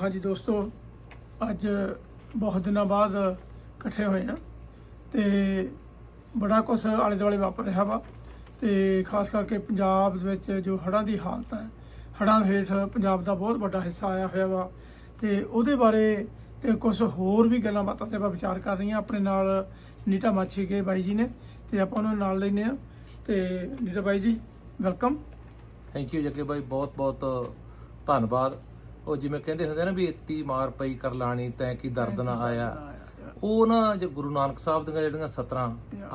ਹਾਂਜੀ ਦੋਸਤੋ, ਅੱਜ ਬਹੁਤ ਦਿਨਾਂ ਬਾਅਦ ਇਕੱਠੇ ਹੋਏ ਆ ਤੇ ਬੜਾ ਕੁਝ ਆਲੇ ਦੁਆਲੇ ਵਾਪਰ ਰਿਹਾ ਵਾ ਤੇ ਖਾਸ ਕਰਕੇ ਪੰਜਾਬ ਵਿੱਚ ਜੋ ਹੜ੍ਹਾਂ ਦੀ ਹਾਲਤ ਹੈ, ਹੜ੍ਹਾਂ ਹੇਠ ਪੰਜਾਬ ਦਾ ਬਹੁਤ ਵੱਡਾ ਹਿੱਸਾ ਆਇਆ ਹੋਇਆ ਵਾ ਤੇ ਉਹਦੇ ਬਾਰੇ ਤੇ ਕੁਝ ਹੋਰ ਵੀ ਗੱਲਾਂ ਬਾਤਾਂ ਤੇ ਆਪਾਂ ਵਿਚਾਰ ਕਰ ਰਹੀਆਂ, ਆਪਣੇ ਨਾਲ ਨੀਟਾ ਮਾਛੀ ਕੇ ਬਾਈ ਜੀ ਨੇ ਤੇ ਆਪਾਂ ਉਹਨਾਂ ਨਾਲ ਲੈਨੇ ਆ ਤੇ ਨੀਟਾ ਬਾਈ ਜੀ, ਵੈਲਕਮ। ਥੈਂਕ ਯੂ ਜੱਗੇ ਬਾਈ ਬਹੁਤ ਬਹੁਤ ਧੰਨਵਾਦ। ਉਹ ਜਿਵੇਂ ਕਹਿੰਦੇ ਹੁੰਦੇ ਨਾ ਵੀ ਇੱਤੀ ਮਾਰ ਪਈ ਕਰ ਲਾਣੀ ਤੈਂ ਕੀ ਦਰਦ ਨਾ ਆਇਆ। ਉਹ ਨਾ ਜੋ ਗੁਰੂ ਨਾਨਕ ਸਾਹਿਬ ਦੀਆਂ ਜਿਹੜੀਆਂ ਸਤਰਾਂ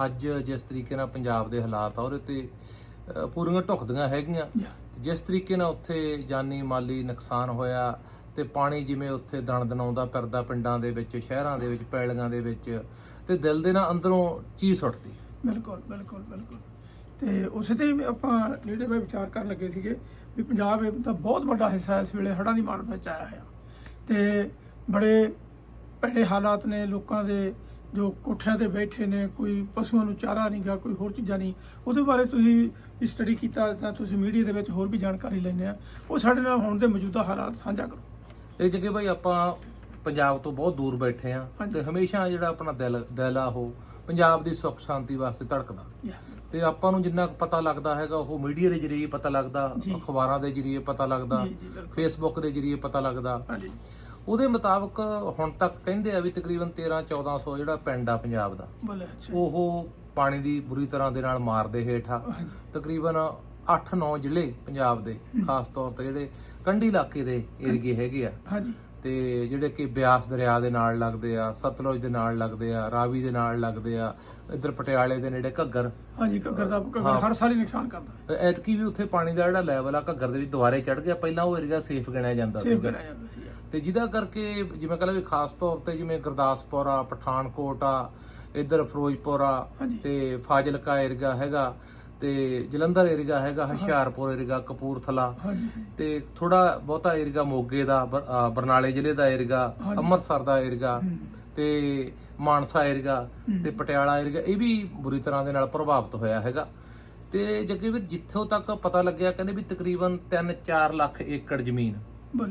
ਅੱਜ ਜਿਸ ਤਰੀਕੇ ਨਾਲ ਪੰਜਾਬ ਦੇ ਹਾਲਾਤ ਆ ਉਹਦੇ ਤੇ ਪੂਰੀਆਂ ਢੁਕਦੀਆਂ ਹੈਗੀਆਂ। ਜਿਸ ਤਰੀਕੇ ਨਾਲ ਉੱਥੇ ਜਾਨੀ ਮਾਲੀ ਨੁਕਸਾਨ ਹੋਇਆ ਤੇ ਪਾਣੀ ਜਿਵੇਂ ਉੱਥੇ ਦਣ ਦਣਾਉਂਦਾ ਫਿਰਦਾ ਪਿੰਡਾਂ ਦੇ ਵਿੱਚ ਸ਼ਹਿਰਾਂ ਦੇ ਵਿੱਚ ਪੈਲੀਆਂ ਦੇ ਵਿੱਚ ਤੇ ਦਿਲ ਦੇ ਨਾਲ ਅੰਦਰੋਂ ਚੀਜ਼ ਉੱਠਦੀ ਬਿਲਕੁਲ ਬਿਲਕੁਲ ਬਿਲਕੁਲ। ਤੇ ਉਸੇ ਤੇ ਆਪਾਂ ਜਿਹੜੇ ਬਾਈ ਵਿਚਾਰ ਕਰਨ ਲੱਗੇ ਸੀਗੇ ਵੀ ਪੰਜਾਬ ਦਾ ਬਹੁਤ ਵੱਡਾ ਹਿੱਸਾ ਇਸ ਵੇਲੇ ਹੜ੍ਹਾਂ ਦੀ ਮਾਰ ਵਿੱਚ ਆਇਆ ਹੋਇਆ। ਤੇ ਬੜੇ ਭੈੜੇ ਹਾਲਾਤ ਨੇ ਲੋਕਾਂ ਦੇ ਜੋ ਕੋਠਿਆਂ ਤੇ ਬੈਠੇ ਨੇ ਕੋਈ ਪਸ਼ੂਆਂ ਨੂੰ ਚਾਰਾ ਨਹੀਂ ਗਾ ਕੋਈ ਹੋਰ ਚੀਜ਼ਾਂ ਨਹੀਂ। ਉਹਦੇ ਬਾਰੇ ਤੁਸੀਂ ਸਟੱਡੀ ਕੀਤਾ ਤਾਂ ਤੁਸੀਂ ਮੀਡੀਆ ਦੇ ਵਿੱਚ ਹੋਰ ਵੀ ਜਾਣਕਾਰੀ ਲੈਣੇ ਆ। ਉਹ ਸਾਡੇ ਨਾਲ ਹੁਣ ਦੇ ਮੌਜੂਦਾ ਹਾਲਾਤ ਸਾਂਝਾ ਕਰੋ। ਇਹ ਜਗੇ ਭਾਈ ਆਪਾਂ ਪੰਜਾਬ ਤੋਂ ਬਹੁਤ ਦੂਰ ਬੈਠੇ ਆ। ਤੇ ਹਮੇਸ਼ਾ ਜਿਹੜਾ ਆਪਣਾ ਦਿਲ ਦਿਲ ਆ ਉਹ ਪੰਜਾਬ ਦੀ ਸੁੱਖ ਸ਼ਾਂਤੀ ਵਾਸਤੇ ਧੜਕਦਾ ਤੇ ਆਪਾਂ ਨੂੰ ਜਿੰਨਾ ਪਤਾ ਲੱਗਦਾ ਹੈਗਾ ਉਹ ਮੀਡੀਆ ਦੇ ਜ਼ਰੀਏ ਪਤਾ ਲੱਗਦਾ। ਅਖਬਾਰਾਂ ਦੇ ਜ਼ਰੀਏ ਪਤਾ ਲੱਗਦਾ। ਫੇਸਬੁੱਕ ਦੇ ਜ਼ਰੀਏ ਪਤਾ ਲੱਗਦਾ। ਹਾਂਜੀ। ਉਹਦੇ ਮੁਤਾਬਕ ਹੁਣ ਤੱਕ ਕਹਿੰਦੇ ਆ ਵੀ ਤਕਰੀਬਨ 13 1400 ਜਿਹੜਾ ਪਿੰਡ ਆ ਪੰਜਾਬ ਦਾ ਉਹ ਪਾਣੀ ਦੀ ਬੁਰੀ ਤਰ੍ਹਾਂ ਦੇ ਨਾਲ ਮਾਰਦੇ ਹੇਠ ਤਕਰੀਬਨ 8-9 ਜ਼ਿਲ੍ਹੇ ਪੰਜਾਬ ਦੇ ਖਾਸ ਤੌਰ ਤੇ ਜਿਹੜੇ ਕੰਢੀ ਇਲਾਕੇ ਦੇ ਏਰੀਏ ਹੈਗੇ ਆ। ਹਾਂਜੀ। ਤੇ ਜਿਹੜੇ ਕਿ ਬਿਆਸ ਦਰਿਆ ਦੇ ਨਾਲ ਲੱਗਦੇ ਆ ਸਤਲੁਜ ਦੇ ਨਾਲ ਲੱਗਦੇ ਆ ਰਾਵੀ ਦੇ ਨਾਲ ਲੱਗਦੇ ਆ ਇੱਧਰ ਪਟਿਆਲੇ ਦੇ ਨੇੜੇ ਘੱਗਰ। ਹਾਂਜੀ ਘੱਗਰ ਦਾ ਘੱਗਰ ਹਰ ਸਾਲ ਹੀ ਨੁਕਸਾਨ ਕਰਦਾ ਐਤਕੀ ਵੀ ਉੱਥੇ ਪਾਣੀ ਦਾ ਜਿਹੜਾ ਲੈਵਲ ਆ ਘੱਗਰ ਦੇ ਵਿੱਚ ਦੁਬਾਰੇ ਚੜ ਗਿਆ ਪਹਿਲਾਂ ਉਹ ਏਰੀਆ ਸੇਫ ਗਿਣਿਆ ਜਾਂਦਾ ਸੀਗਾ। ਸੀ ਤੇ ਜਿਹਦਾ ਕਰਕੇ ਜਿਵੇਂ ਕਹਿੰਦਾ ਵੀ ਖਾਸ ਤੌਰ ਤੇ ਜਿਵੇਂ ਗੁਰਦਾਸਪੁਰ ਆ ਪਠਾਨਕੋਟ ਆ ਇੱਧਰ ਫਿਰੋਜ਼ਪੁਰ ਆ ਹਾਂਜੀ। ਤੇ ਫਾਜ਼ਿਲਕਾ ਏਰੀਆ ਹੈਗਾ ਤੇ ਜਲੰਧਰ ਏਰੀਆ ਹੈਗਾ ਹੁਸ਼ਿਆਰਪੁਰ ਏਰੀਆ ਕਪੂਰਥਲਾ। ਹਾਂਜੀ। ਤੇ ਥੋੜਾ ਬਹੁਤਾ ਏਰੀਆ ਮੋਗੇ ਦਾ ਅਹ ਬਰਨਾਲੇ ਜ਼ਿਲ੍ਹੇ ਦਾ ਏਰੀਆ ਅੰਮ੍ਰਿਤਸਰ ਦਾ ਏਰੀਆ ਤੇ ਮਾਨਸਾ ਏਰੀਆ ਤੇ ਪਟਿਆਲਾ ਏਰੀਆ ਇਹ ਵੀ ਬੁਰੀ ਤਰ੍ਹਾਂ ਦੇ ਨਾਲ ਪ੍ਰਭਾਵਿਤ ਹੋਇਆ ਹੈਗਾ। ਤੇ ਜੱਗੇ ਵੀ ਜਿੱਥੋਂ ਤੱਕ ਪਤਾ ਲੱਗਿਆ ਕਹਿੰਦੇ ਵੀ ਤਕਰੀਬਨ 3-4 ਲੱਖ ਏਕੜ ਜ਼ਮੀਨ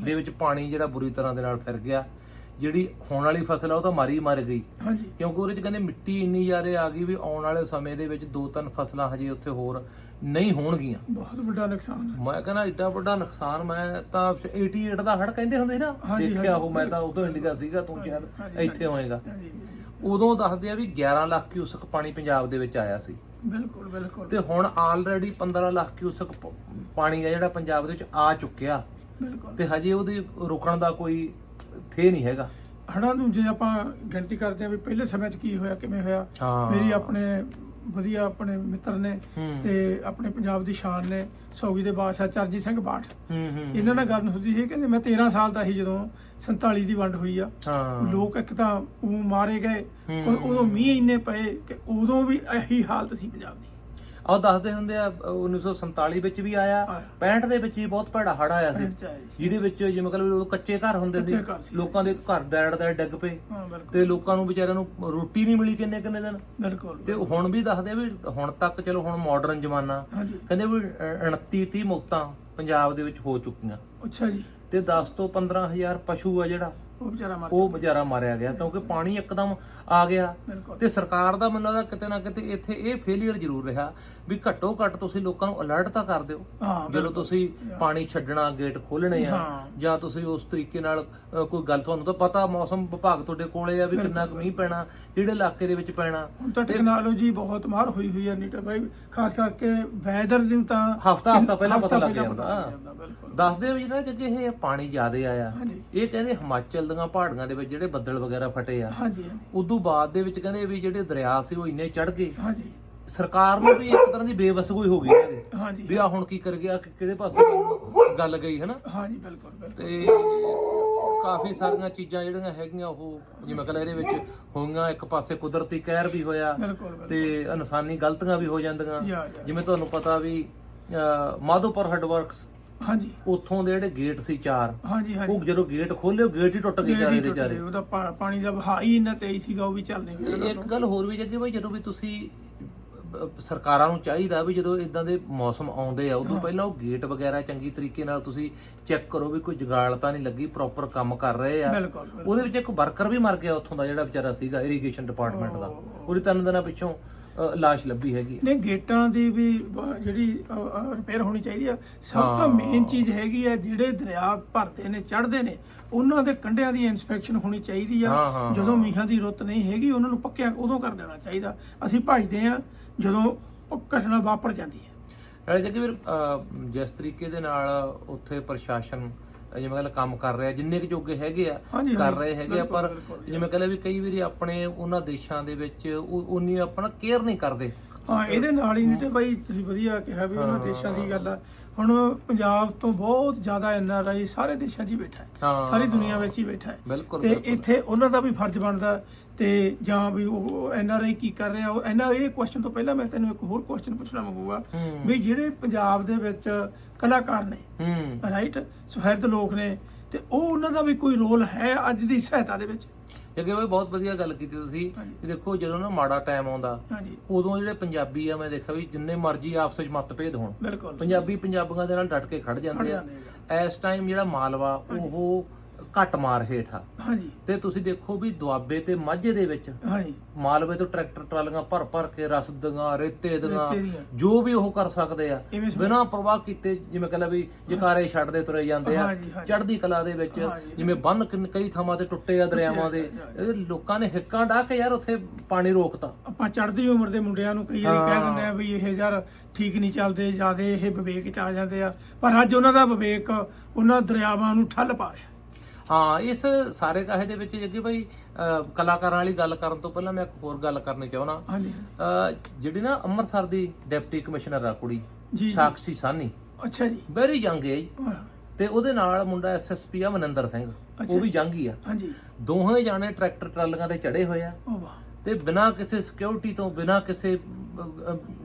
ਦੇ ਵਿੱਚ ਪਾਣੀ ਜਿਹੜਾ ਬੁਰੀ ਤਰ੍ਹਾਂ ਦੇ ਨਾਲ ਫਿਰ ਗਿਆ। ਜਿਹੜੀ ਹੋਣ ਵਾਲੀ ਫਸਲ ਆ ਉਹ ਤਾਂ ਮਾਰੀ ਮਰ ਗਈ। ਹਾਂਜੀ। ਕਿਉਂਕਿ ਉਹਦੇ ਚ ਕਹਿੰਦੇ ਮਿੱਟੀ ਇੰਨੀ ਜ਼ਿਆਦਾ ਆ ਗਈ ਵੀ ਆਉਣ ਵਾਲੇ ਸਮੇਂ ਦੇ ਵਿੱਚ ਦੋ ਤਿੰਨ ਫਸਲਾਂ ਹਜੇ ਉੱਥੇ ਹੋਰ ਨਹੀਂ ਹੋਣਗੀਆਂ। ਬਹੁਤ ਵੱਡਾ ਨੁਕਸਾਨ ਮੈਂ ਕਹਿੰਦਾ ਏਡਾ ਵੱਡਾ ਨੁਕਸਾਨ ਮੈਂ ਤਾਂ 88 ਦਾ ਹੜ ਕਹਿੰਦੇ ਹੁੰਦੇ ਨਾ। ਦੇਖਿਆ ਉਹ ਮੈਂ ਤਾਂ ਉਦੋਂ ਇੰਡੀਆ ਸੀਗਾ ਤੂੰ ਸ਼ਾਇਦ ਇੱਥੇ ਹੋਏਗਾ। ਉਦੋਂ ਦੱਸਦੇ ਆ ਵੀ 11 ਲੱਖ ਕਿਊਸਕ ਪਾਣੀ ਪੰਜਾਬ ਦੇ ਵਿੱਚ ਆਇਆ ਸੀ। ਬਿਲਕੁਲ ਬਿਲਕੁਲ। ਤੇ ਹੁਣ ਆਲਰੇਡੀ 15 ਲੱਖ ਕਿਊਸਕ ਪਾਣੀ ਆ ਜਿਹੜਾ ਪੰਜਾਬ ਦੇ ਵਿੱਚ ਆ ਚੁੱਕਿਆ। ਬਿਲਕੁਲ। ਤੇ ਹਜੇ ਉਹਦੇ ਰੁਕਣ ਦਾ ਕੋਈ ਥੇ ਨਹੀਂ ਹੈਗਾ। ਹੜਾਂ ਨੂੰ ਜੇ ਆਪਾਂ ਗਿਣਤੀ ਕਰਦੇ ਹਾਂ ਵੀ ਪਹਿਲੇ ਸਮੇਂ 'ਚ ਕੀ ਹੋਇਆ ਕਿਵੇਂ ਹੋਇਆ। ਮੇਰੀ ਆਪਣੇ ਵਧੀਆ ਆਪਣੇ ਮਿੱਤਰ ਨੇ। ਤੇ ਆਪਣੇ ਪੰਜਾਬ ਦੀ ਸ਼ਾਨ ਨੇ ਸੌਗੀ ਦੇ ਬਾਦਸ਼ਾਹ ਚਰਨਜੀਤ ਸਿੰਘ ਬਾਠ। ਹੂੰ ਹੂੰ ਇਹਨਾਂ ਨਾਲ ਗੱਲ ਹੁੰਦੀ ਸੀ ਕਿ ਮੈਂ 13 ਸਾਲ ਦਾ ਸੀ ਜਦੋਂ 47 ਦੀ ਵੰਡ ਹੋਈ ਆ। ਲੋਕ ਇੱਕ ਤਾਂ ਉਹ ਮਾਰੇ ਗਏ ਉਦੋਂ ਮੀਂਹ ਇੰਨੇ ਪਏ ਕਿ ਉਦੋਂ ਵੀ ਇਹੀ ਹਾਲਤ ਸੀ ਪੰਜਾਬ ਦੀ। ਆਹ ਦੱਸਦੇ ਹੁੰਦੇ ਆ ਅ, 1947 ਵਿੱਚ ਵੀ ਆਇਆ ਆਇਆ। 65 ਦੇ ਵਿੱਚ ਵੀ ਬਹੁਤ ਭੈੜਾ ਹੜ ਆਇਆ ਸੀ। 65 ਚ ਆਇਆ ਜਿਹਦੇ ਵਿੱਚ ਜਿਵੇਂ ਕਹਿੰਦੇ ਉਦੋਂ ਕੱਚੇ ਘਰ ਹੁੰਦੇ ਸੀ। ਲੋਕਾਂ ਦੇ ਘਰ ਡੈੜ ਦਾ ਡਿੱਗ ਪਏ। ਹਾਂ ਤੇ ਲੋਕਾਂ ਨੂੰ ਵਿਚਾਰਿਆਂ ਨੂੰ ਰੋਟੀ ਨਹੀਂ ਮਿਲੀ ਕਿੰਨੇ ਕਿੰਨੇ ਦਿਨ। ਬਿਲਕੁਲ ਤੇ ਹੁਣ ਵੀ ਦੱਸਦੇ ਵੀ ਹੁਣ ਤੱਕ ਚਲੋ ਹੁਣ ਮਾਡਰਨ ਜ਼ਮਾਨਾ। ਕਹਿੰਦੇ ਵੀ 29 30 ਮੌਤਾਂ ਪੰਜਾਬ ਦੇ ਵਿੱਚ ਹੋ ਚੁੱਕੀਆਂ। ਅੱਛਾ ਜੀ। ਤੇ 10 ਤੋਂ 15000 ਪਸ਼ੂ ਆ ਜਿਹੜਾ। ਉਹ ਵਿਚਾਰਾ ਮਰ ਉਹ ਵਿਚਾਰਾ ਮਾਰਿਆ ਗਿਆ ਕਿਉਂਕਿ ਪਾਣੀ ਇੱਕਦਮ ਆ ਗਿਆ। ਤੇ ਸਰਕਾਰ ਦਾ ਮੈਨੂੰ ਲੱਗਦਾ ਕਿਤੇ ਨਾ ਕਿਤੇ ਇੱਥੇ ਇਹ ਫੇਲਿਅਰ ਜ਼ਰੂਰ ਰਿਹਾ ਵੀ ਘੱਟੋ ਘੱਟ ਤੁਸੀਂ ਲੋਕਾਂ ਨੂੰ ਅਲਰਟ ਤਾਂ ਕਰ ਦਿਓ। ਜਦੋਂ ਤੁਸੀਂ ਪਾਣੀ ਛੱਡਣਾ ਗੇਟ ਖੋਲਣੇ ਆ। ਜਾਂ ਤੁਸੀਂ ਉਸ ਤਰੀਕੇ ਨਾਲ ਕੋਈ ਗੱਲ ਤੁਹਾਨੂੰ ਤਾਂ ਪਤਾ ਮੌਸਮ ਵਿਭਾਗ ਤੁਹਾਡੇ ਕੋਲੇ ਆ ਵੀ ਕਿੰਨਾ ਕੁ ਮੀਂਹ ਪੈਣਾ ਜਿਹੜੇ ਇਲਾਕੇ ਦੇ ਵਿੱਚ ਪੈਣਾ। ਹੁਣ ਤਾਂ ਟੈਕਨੋਲੋਜੀ ਬਹੁਤ ਮਾਰ ਹੋਈ ਹੋਈ ਹੈ ਨੀਟਾ ਭਾਈ ਖਾਸ ਕਰਕੇ ਵੈਦਰ ਦੀ ਤਾਂ ਹਫ਼ਤਾ- ਹਫ਼ਤਾ ਪਹਿਲਾਂ ਪਤਾ ਲੱਗ ਜਾਂਦਾ। ਦੱਸਦੇ ਵੀ ਨਾ ਜੱਗੇ ਇਹ ਪਾਣੀ ਜ਼ਿਆਦੇ ਆਇਆ। ਇਹ ਕਹਿੰਦੇ ਹਿਮਾਚਲ ਦੀਆਂ ਪਹਾੜੀਆਂ ਦੇ ਵਿੱਚ ਜਿਹੜੇ ਬੱਦਲ ਵਗੈਰਾ ਫਟੇ ਆ ਹਾਂਜੀ ਹਾਂਜੀ। ਉਦੋਂ ਬਾਅਦ ਦੇ ਵਿੱਚ ਕਹਿੰਦੇ ਵੀ ਜਿਹੜੇ ਦਰਿਆ ਸੀ ਉਹ ਇੰਨੇ ਚੜ ਗਏ। ਹਾਂਜੀ। ਸਰਕਾਰ ਨੂੰ ਵੀ ਇੱਕ ਤਰ੍ਹਾਂ ਦੀ ਬੇਵਸੂਈ ਹੋ ਗਈ ਇਹਨਾਂ ਦੀ ਹਾਂਜੀ। ਵੀ ਆ ਹੁਣ ਕੀ ਕਰ ਗਿਆ ਕਿ- ਕਿਹੜੇ ਪਾਸੇ ਗੱਲ- ਗਈ ਹੈ ਨਾ ਹਾਂਜੀ ਬਿਲਕੁਲ ਬਿਲਕੁਲ। ਤੇ ਕਾਫੀ ਸਾਰੀਆਂ ਚੀਜ਼ਾਂ ਜਿਹੜੀਆਂ ਹੈਗੀਆਂ ਉਹ ਜਿਵੇਂ ਕਹਿੰਦਾ ਇਹਦੇ ਵਿੱਚ ਹੋਈਆਂ ਇੱਕ ਪਾਸੇ ਕੁਦਰਤੀ ਕਹਿਰ ਵੀ ਹੋਇਆ ਤੇ ਇਨਸਾਨੀ ਗਲਤੀਆਂ ਵੀ ਹੋ ਜਾਂਦੀਆਂ। ਜਿਵੇਂ ਤੁਹਾਨੂੰ ਪਤਾ ਵੀ ਮਾਧੋਪੁਰ ਹੈਡਵਰਕਸ ਹਾਂਜੀ। ਉੱਥੋਂ ਦੇ ਜਿਹੜੇ ਗੇਟ ਸੀ ਚਾਰ ਹਾਂਜੀ ਹਾਂਜੀ। ਉਹ ਜਦੋਂ ਗੇਟ ਖੋਲੇ ਉਹ ਗੇਟ ਹੀ ਟੁੱਟ ਗਏ ਚਾਰੇ ਦੇ ਚਾਰੇ। ਉਹਦਾ ਪਾਣੀ ਦਾ ਵਹਾਅ ਹੀ ਇੰਨਾ ਤੇਜ਼ ਸੀਗਾ ਉਹ ਵੀ ਚੱਲ ਨਹੀਂ ਤੇ ਰਿਹਾ ਇੱਕ ਗੱਲ ਹੋਰ ਵੀ ਜੱਗੇ ਭਾਈ ਜਦੋਂ ਵੀ ਤੁਸੀਂ ਸਰਕਾਰਾਂ ਨੂੰ ਚਾਹੀਦਾ ਵੀ ਜਦੋਂ ਇਦਾਂ ਦੇ ਮੌਸਮ ਆਉਂਦੇ ਆ ਉਦੋਂ ਪਹਿਲਾਂ ਉਹ ਗੇਟ ਵਗੈਰਾ ਚੰਗੀ ਤਰੀਕੇ ਨਾਲ ਤੁਸੀਂ ਚੈੱਕ ਕਰੋ ਵੀ ਕੋਈ ਜਗਾਲ ਤਾਂ ਨਹੀਂ ਲੱਗੀ ਪ੍ਰੋਪਰ ਕੰਮ ਕਰ ਰਹੇ ਆ। ਉਹਦੇ ਵਿੱਚ ਇੱਕ ਵਰਕਰ ਵੀ ਮਰ ਗਿਆ ਉੱਥੋਂ ਦਾ ਜਿਹੜਾ ਵਿਚਾਰਾ ਸੀਗਾ ਇਰੀਗੇਸ਼ਨ ਡਿਪਾਰਟਮੈਂਟ ਦਾ। ਉਹਦੀ ਤਿੰਨ ਦਿਨਾਂ ਪਿੱਛੋਂ ਲਾਸ਼ ਲੱਭੀ ਹੈਗੀ ਨਹੀਂ ਗੇਟਾਂ ਦੀ ਵੀ ਬ- ਜਿਹੜੀ ਰਿਪੇਅਰ ਹੋਣੀ ਚਾਹੀਦੀ ਆ। ਸਭ ਤੋਂ ਮੇਨ ਚੀਜ਼ ਹੈਗੀ ਆ ਜਿਹੜੇ ਦਰਿਆ ਭਰਦੇ ਨੇ ਚੜ੍ਹਦੇ ਨੇ ਉਹਨਾਂ ਦੇ ਕੰਢਿਆਂ ਦੀ ਇਨਸਪੈਕਸ਼ਨ ਹੋਣੀ ਚਾਹੀਦੀ ਆ। ਹਾਂ, ਹਾਂ, ਜਦੋਂ ਮੀਂਹਾਂ ਦੀ ਰੁੱਤ ਨਹੀਂ ਹੈਗੀ ਉਹਨਾਂ ਨੂੰ ਪੱਕਿਆ ਉਦੋਂ ਕਰ ਦੇਣਾ ਚਾਹੀਦਾ। ਅਸੀਂ ਭਜਦੇ ਆ ਜਦੋਂ ਪ- ਘਟਨਾ ਵਾਪਰ ਜਾਂਦੀ ਹੈ। ਨਾਲੇ ਜਿਸ ਤਰੀਕੇ ਦੇ ਨਾਲ ਉੱਥੇ ਪ੍ਰਸ਼ਾਸਨ ਜਿਵੇਂ ਕਹਿੰਦਾ ਕੰਮ ਕਰ ਰਿਹਾ ਜਿੰਨੇ ਕੁ ਜੋਗੇ ਹੈਗੇ ਆ ਕਰ ਰਹੇ ਹੈਗੇ ਆ ਪਰ ਜਿਵੇਂ ਕਹਿੰਦੇ ਵੀ ਕਈ ਵਾਰੀ ਆਪਣੇ ਉਹਨਾਂ ਦੇਸ਼ਾਂ ਦੇ ਵਿੱਚ ਉਨੀ ਆਪਣਾ ਕੇਅਰ ਨਹੀਂ ਕਰਦੇ। ਹਾਂ ਇਹਦੇ ਨਾਲ ਹੀ ਨਹੀਂ ਤੇ ਬਾਈ ਤੁਸੀਂ ਵਧੀਆ ਕਿਹਾ ਵੀ ਉਹਨਾਂ ਦੇਸ਼ਾਂ ਦੀ ਗੱਲ ਆ। ਹੁਣ ਪੰਜਾਬ ਤੋਂ ਬਹੁਤ ਜ਼ਿਆਦਾ ਐਨਆਰਆਈ ਸਾਰੇ ਦੇਸ਼ਾਂ 'ਚ ਹੀ ਬੈਠਾ ਹੈ। ਸਾਰੀ ਦੁਨੀਆ ਵਿੱਚ ਹੀ ਬੈਠਾ ਹੈ। ਤੇ ਇੱਥੇ ਉਹਨਾਂ ਦਾ ਵੀ ਫਰਜ਼ ਬਣਦਾ ਤੇ ਜਾਂ ਵੀ ਉਹ ਐਨਆਰਆਈ ਕੀ ਕਰ ਰਿਹਾ ਉਹ ਐਨਾ ਇਹ ਕੁਐਸਚਨ ਤੋਂ ਪਹਿਲਾਂ ਮੈਂ ਤੈਨੂੰ ਇੱਕ ਹੋਰ ਕੁਐਸਚਨ ਪੁੱਛਣਾ ਮੰਗੂਗਾ। ਵੀ ਜਿਹੜੇ ਪੰਜਾਬ ਦੇ ਵਿੱਚ ਕਲਾਕਾਰ ਨੇ ਰਾਈਟ ਸੁਹਿਰਦ ਲੋਕ ਨੇ ਤੇ ਉਹ ਉਹਨਾਂ ਦਾ ਵੀ ਕੋਈ ਰੋਲ ਹੈ ਅੱਜ ਦੀ ਸਹਾਇਤਾ ਦੇ ਵਿੱਚ? ਅੱਗੇ ਵੀ ਬਹੁਤ ਵਧੀਆ ਗੱਲ ਕੀਤੀ ਤੁਸੀਂ। ਦੇਖੋ ਜਦੋਂ ਨਾ ਮਾੜਾ ਟਾਈਮ ਆਉਂਦਾ ਉਦੋਂ ਜਿਹੜੇ ਪੰਜਾਬੀ ਆ ਮੈਂ ਦੇਖਿਆ ਵੀ ਜਿੰਨੇ ਮਰਜ਼ੀ ਆਪਸ ਵਿੱਚ ਮਤਭੇਦ ਹੋਣ। ਬਿਲਕੁਲ। ਪੰਜਾਬੀ ਪੰਜਾਬੀਆਂ ਦੇ ਨਾਲ ਡਟ ਕੇ ਖੜ ਜਾਂਦੇ ਆ। ਇਸ ਟਾਈਮ ਜਿਹੜਾ ਮਾਲਵਾ ਉਹ ਘੱਟ ਮਾਰ ਹੇਠ ਆ। ਹਾਂਜੀ। ਤੇ ਤੁਸੀਂ ਦੇਖੋ ਵੀ ਦੁਆਬੇ ਤੇ ਮਾਝੇ ਦੇ ਵਿੱਚ ਹਾਂਜੀ। ਮਾਲਵੇ ਤੋਂ ਟਰੈਕਟਰ ਟਰਾਲੀਆਂ ਭਰ ਭਰ ਕੇ ਰਸਦਾਂ ਰੇਤੇ ਦੀਆਂ ਰੇਤੇ ਦੀਆਂ। ਜੋ ਵੀ ਉਹ ਕਰ ਸਕਦੇ ਆ। ਇਵੇਂ ਬਿਨਾਂ ਪ੍ਰਵਾਹ ਕੀਤੇ ਜਿਵੇਂ ਕਹਿੰਦਾ ਵੀ ਜਕਾਰੇ ਛੱਡਦੇ ਤੁਰੇ ਜਾਂਦੇ ਆ। ਹਾਂਜੀ, ਹਾਂਜੀ। ਚੜ੍ਹਦੀ ਕਲਾ ਦੇ ਵਿੱਚ ਹਾਂਜੀ, ਜਿਵੇਂ ਬੰਨ ਕਿੰਨ- ਕਈ ਥਾਵਾਂ ਤੇ ਟੁੱਟੇ ਆ ਦਰਿਆਵਾਂ ਦੇ। ਇਹ ਲੋਕਾਂ ਨੇ ਹਿੱਕਾਂ ਢਾ ਕੇ ਯਾਰ ਉੱਥੇ ਪਾਣੀ ਰੋਕਤਾ। ਆਪਾਂ ਚੜ੍ਹਦੀ ਉਮਰ ਦੇ ਮੁੰਡਿਆਂ ਨੂੰ ਕਈ ਵਾਰੀ ਕਹਿ ਦਿੰਦੇ ਆ ਵੀ ਇਹ ਯਾਰ ਠੀਕ ਨਹੀਂ ਚੱਲਦੇ ਜਿਆਦੇ ਇਹ ਵਿਵੇਕ ਚ ਆ ਜਾਂਦੇ ਆ। ਪਰ ਅੱਜ ਉਹਨਾਂ ਦਾ ਵਿਵੇਕ ਉਹਨਾਂ ਦਰਿਆਵਾਂ ਨੂੰ ਠੱਲ ਪਾ ਰਿਹਾ। ਹਾਂ ਇਸ ਸਾਰੇ ਕਾਹੇ ਦੇ ਵਿੱਚ ਜੱਗੇ ਭਾਈ ਕਲਾਕਾਰਾਂ ਵਾਲੀ ਗੱਲ ਕਰਨ ਤੋਂ ਪਹਿਲਾਂ ਮੈਂ ਇੱਕ ਹੋਰ ਗੱਲ ਕਰਨੀ ਚਾਹੁੰਦਾ। ਹਾਂਜੀ। ਜਿਹੜੀ ਨਾ ਅੰਮ੍ਰਿਤਸਰ ਦੀ ਡਿਪਟੀ ਕਮਿਸ਼ਨਰ ਆ ਕੁੜੀ। ਸਾਕਸ਼ੀ ਸਾਨੀ ਅੱਛਾ ਜੀ। ਵੈਰੀ ਯੰਗ ਏਜ ਤੇ ਉਹਦੇ ਨਾਲ ਮੁੰਡਾ ਐਸਐਸਪੀ ਆ ਮਨਿੰਦਰ ਸਿੰਘ। ਉਹ ਵੀ ਯੰਗ ਹੀ ਆ। ਹਾਂਜੀ। ਦੋਹੇ ਜਾਣੇ ਟਰੈਕਟਰ ਟਰਾਲੀਆਂ ਤੇ ਚੜੇ ਹੋਏ ਆ। ਤੇ ਬਿਨਾਂ ਕਿਸੇ ਸਿਕਿਉਰਿਟੀ ਤੋਂ ਬਿਨਾਂ ਕਿਸੇ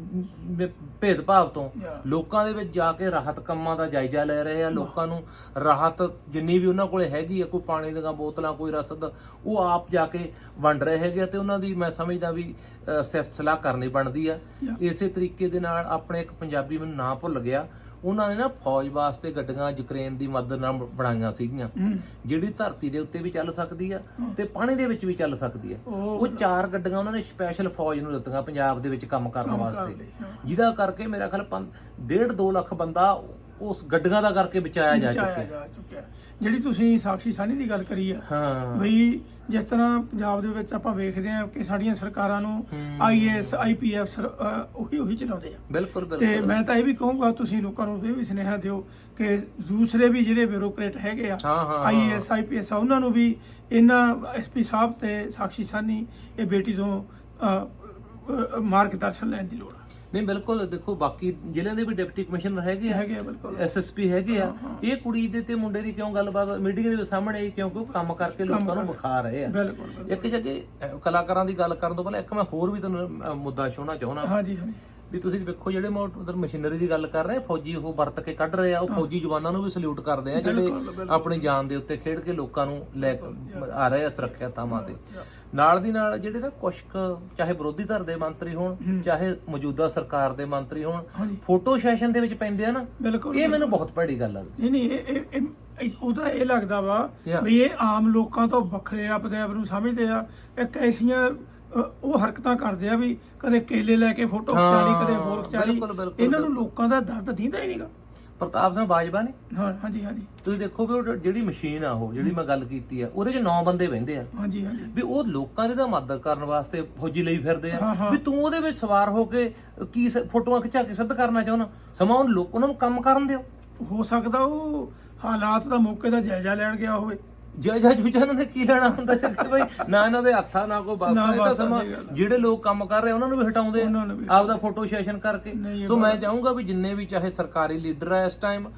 ਅਹ, ਭੇਦਭਾਵ ਤੋਂ Yeah. ਲੋਕਾਂ ਦੇ ਵਿੱਚ ਜਾ ਕੇ ਰਾਹਤ ਕੰਮਾਂ ਦਾ ਜਾਇਜ਼ਾ ਲੈ ਰਹੇ ਆ ਲੋਕਾਂ ਨੂੰ ਰਾਹਤ ਜਿੰਨੀ ਵੀ ਉਹਨਾਂ ਕੋਲੇ ਹੈਗੀ ਆ ਕੋਈ ਪਾਣੀ ਦੀਆਂ ਬੋਤਲਾਂ ਕੋਈ ਰਸਦ ਉਹ ਆਪ ਜਾ ਕੇ ਵੰਡ ਰਹੇ ਹੈਗੇ ਆ ਤੇ ਉਹਨਾਂ ਦੀ ਮੈਂ ਸਮਝਦਾ ਵੀ ਅਹ, ਸਿਫਤ ਸਲਾਹ ਕਰਨੀ ਬਣਦੀ ਆ Yeah. ਇਸੇ ਤਰੀਕੇ ਦੇ ਨਾਲ ਆਪਣੇ ਇੱਕ ਪੰਜਾਬੀ ਮੈਨੂੰ ਨਾਂ ਭੁੱਲ ਗਿਆ ਉਹਨਾਂ ਨੇ ਨਾ ਫੌਜ ਵਾਸਤੇ ਗੱਡੀਆਂ ਯੂਕਰੇਨ ਦੀ ਮਦਦ ਨਾਲ ਬਣਾਈਆਂ ਸੀਗੀਆਂ। ਜਿਹੜੀ ਧਰਤੀ ਦੇ ਉੱਤੇ ਵੀ ਚੱਲ ਸਕਦੀ ਆ ਤੇ ਪਾਣੀ ਦੇ ਵਿੱਚ ਵੀ ਚੱਲ ਸਕਦੀ ਆ। ਉਹ ਚਾਰ ਗੱਡੀਆਂ ਉਹਨਾਂ ਨੇ ਸਪੈਸ਼ਲ ਫੌਜ ਨੂੰ ਦਿੱਤੀਆਂ ਪੰਜਾਬ ਦੇ ਵਿੱਚ ਕੰਮ ਕਰਨ ਕਰ ਵਾਸਤੇ। ਜਿਹਦਾ ਕਰਕੇ ਮੇਰਾ ਖਿਆਲ 1.5 2 ਲੱਖ ਬੰਦਾ ਉਸ ਗੱਡੀਆਂ ਦਾ ਕਰਕੇ ਬਚਾਇਆ ਜਾ ਚੁੱਕਿਆ। ਜਿਹੜੀ ਤੁਸੀਂ ਸਾਖੀ ਸਾਨੀ ਦੀ ਗੱਲ ਕਰੀ ਆ ਹਾਂ। ਬਈ ਜਿਸ ਤਰ੍ਹਾਂ ਪੰਜਾਬ ਦੇ ਵਿੱਚ ਆਪਾਂ ਵੇਖਦੇ ਆ ਕਿ ਸਾਡੀਆਂ ਸਰਕਾਰਾਂ ਨੂੰ ਆਈਏਐਸ ਆਈਪੀਐਫ ਉਹੀ ਉਹੀ ਚਲਾਉਂਦੇ ਆ। ਬਿਲਕੁਲ ਤੇ ਬਿਲਕੁਲ ਮੈਂ ਤਾਂ ਇਹ ਵੀ ਕਹੂੰਗਾ ਤੁਸੀਂ ਲੋਕਾਂ ਨੂੰ ਇਹ ਵੀ ਸੁਨੇਹਾ ਦਿਓ ਕਿ ਦੂਸਰੇ ਵੀ ਜਿਹੜੇ ਬਿਊਰੋਕਰੇਟ ਹੈਗੇ ਆ। ਆਈਏਐਸ ਆਈਪੀਐਸ ਉਹਨਾਂ ਨੂੰ ਵੀ ਇਹਨਾਂ ਐਸਪੀ ਸਾਹਿਬ ਤੇ ਸਾਖੀ ਸਾਨੀ ਇਹ ਬੇਟੀ ਤੋਂ ਮਾਰਗਦਰਸ਼ਨ ਲੈਣ ਦੀ ਲੋੜ ਆ। ਨਹੀਂ ਬਿਲਕੁਲ ਦੇਖੋ ਬਾਕੀ ਜ਼ਿਲ੍ਹਿਆਂ ਦੇ ਵੀ ਡਿਪਟੀ ਕਮਿਸ਼ਨਰ ਹੈਗੇ ਆ ਹੈਗੇ ਆ ਬਿਲਕੁਲ। ਐਸਐਸਪੀ ਹੈਗੇ ਆ। ਇਹ ਕੁੜੀ ਦੇ ਤੇ ਮੁੰਡੇ ਦੀ ਕਿਉਂ ਗੱਲਬਾਤ ਮੀਡੀਆ ਦੇ ਸਾਹਮਣੇ ਆਈ ਕਿਉਂਕਿ ਉਹ ਕੰਮ ਕਰਕੇ ਲੋਕਾਂ ਨੂੰ ਵਿਖਾ ਰਹੇ ਆ? ਬਿਲਕੁਲ। ਇੱਕ ਜਗੇ ਕਲਾਕਾਰਾਂ ਦੀ ਗੱਲ ਕਰਨ ਤੋਂ ਪਹਿਲਾਂ ਇੱਕ ਮੈਂ ਹੋਰ ਵੀ ਤੁਹਾਨੂੰ ਮੁੱਦਾ ਛੋਣਾ ਚਾਹੁੰਦਾ। ਹਾਂਜੀ ਹਾਂਜੀ। ਵੀ ਤੁਸੀਂ ਵੇਖੋ ਜਿਹੜੇ ਮੋਟਰ ਮਸ਼ੀਨਰੀ ਦੀ ਗੱਲ ਕਰ ਰਹੇ ਫੌਜੀ ਉਹ ਵਰਤ ਕੇ ਕੱਢ ਰਹੇ ਆ ਉਹ ਫੌਜੀ ਜਵਾਨਾਂ ਨੂੰ ਵੀ ਸਲੂਟ ਕਰਦੇ ਆ ਜਿਹੜੇ ਆਪਣੀ ਜਾਨ ਦੇ ਉੱਤੇ ਖੇਡ ਕੇ ਲੋਕਾਂ ਨੂੰ ਲੈ ਕੇ ਆ ਰਹੇ ਆ ਸੁਰੱਖਿਆ ਥਾਵਾਂ ਤੇ। ਨਾਲ ਦੀ ਨਾਲ ਜਿਹੜੇ ਨਾ ਕੁਛ ਚਾਹੇ ਵਿਰੋਧੀ ਧਿਰ ਦੇ ਮੰਤਰੀ ਹੋਣ ਚਾਹੇ ਮੌਜੂਦਾ ਸਰਕਾਰ ਦੇ ਮੰਤਰੀ ਹੋਣ। ਫੋਟੋ ਸੈਸ਼ਨ ਦੇ ਵਿੱਚ ਪੈਂਦੇ ਆ ਨਾ ਇਹ ਮੈਨੂੰ ਬਹੁਤ ਭੈੜੀ ਗੱਲ ਲੱਗਦੀ। ਨਹੀਂ ਨਹੀਂ ਇਹ- ਇਹ ਇਹ- ਇਹ ਉਹਦਾ ਇਹ ਲੱਗਦਾ ਵਾ. ਵੀ ਇਹ ਆਮ ਲੋਕਾਂ ਤੋਂ ਵੱਖਰੇ ਆਪਦੇ ਆਪ ਨੂੰ ਸਮਝਦੇ ਆ। ਇੱਕ ਐਸੀਆਂ ਅ, ਉਹ ਹਰਕਤਾਂ ਕਰਦੇ ਆ ਵੀ ਕਦੇ ਕੇਲੇ ਲੈ ਕੇ ਫੋਟੋ ਹਾਂ, ਖਿਚਾਲੀ ਕਦੇ ਹੋਰ ਬਿਲਕੁਲ, ਇਹਨਾਂ ਨੂੰ ਲੋਕਾਂ ਦਾ ਦਰਦ ਦੀਂਦਾ ਹੀ ਨਹੀਂਗਾ ਪ੍ਰਤਾਪ ਸਿੰਘ ਬਾਜਵਾ ਨੇ? ਹਾਂ ਹਾਂਜੀ ਹਾਂਜੀ। ਤੁਸੀਂ ਦੇਖੋ ਵੀ ਉਹ ਜਿਹੜੀ ਮਸ਼ੀਨ ਆ ਉਹ ਜਿਹੜੀ ਮੈਂ ਗੱਲ ਕੀਤੀ ਆ ਉਹਦੇ 'ਚ 9 ਬੰਦੇ ਬਹਿੰਦੇ ਆ। ਹਾਂਜੀ ਹਾਂਜੀ। ਵੀ ਉਹ ਲੋਕਾਂ ਦੀ ਤਾਂ ਮਦਦ ਕਰਨ ਵਾਸਤੇ ਫੌਜੀ ਲਈ ਫਿਰਦੇ ਹਾਂ, ਆ। ਹਾਂ। ਵੀ ਤੂੰ ਉਹਦੇ ਵਿੱਚ ਸਵਾਰ ਹੋ ਕੇ ਕੀ ਸ- ਫੋਟੋਆਂ ਖਿਚਾ ਕੇ ਸਿੱਧ ਕਰਨਾ ਚਾਹੁੰਦਾ? ਸਮਾਂ ਉਹ ਲੋਕ ਉਹਨਾਂ ਨੂੰ ਕੰਮ ਕਰਨ ਦਿਓ। ਹੋ ਸਕਦਾ ਉਹ ਹਾਲਾਤ ਦਾ ਮੌਕੇ ਦਾ ਜਾਇਜ਼ਾ ਲੈਣ ਗਿਆ ਹੋਵੇ। ਜੈ ਜੈ ਜੁਜਾ ਇਹਨਾਂ ਨੇ ਕੀ ਲੈਣਾ ਹੁੰਦਾ ਚੱਕੇ ਬਈ? ਨਾ ਇਹਨਾਂ ਦੇ ਹੱਥਾਂ ਨਾ ਕੋਈ ਬਸ ਇਹ ਤਾਂ ਸਮਾਂ। ਜਿਹੜੇ ਲੋਕ ਕੰਮ ਕਰ ਰਹੇ ਉਹਨਾਂ ਨੂੰ ਵੀ ਹਟਾਉਂਦੇ ਆਪਦਾ ਫੋਟੋ ਸੈਸ਼ਨ ਕਰਕੇ। ਸੋ ਮੈਂ ਚਾਹੂੰਗਾ ਵੀ ਜਿੰਨੇ ਵੀ ਚਾਹੇ ਸਰਕਾਰੀ ਲੀਡਰ ਆ ਇਸ ਟਾਈਮ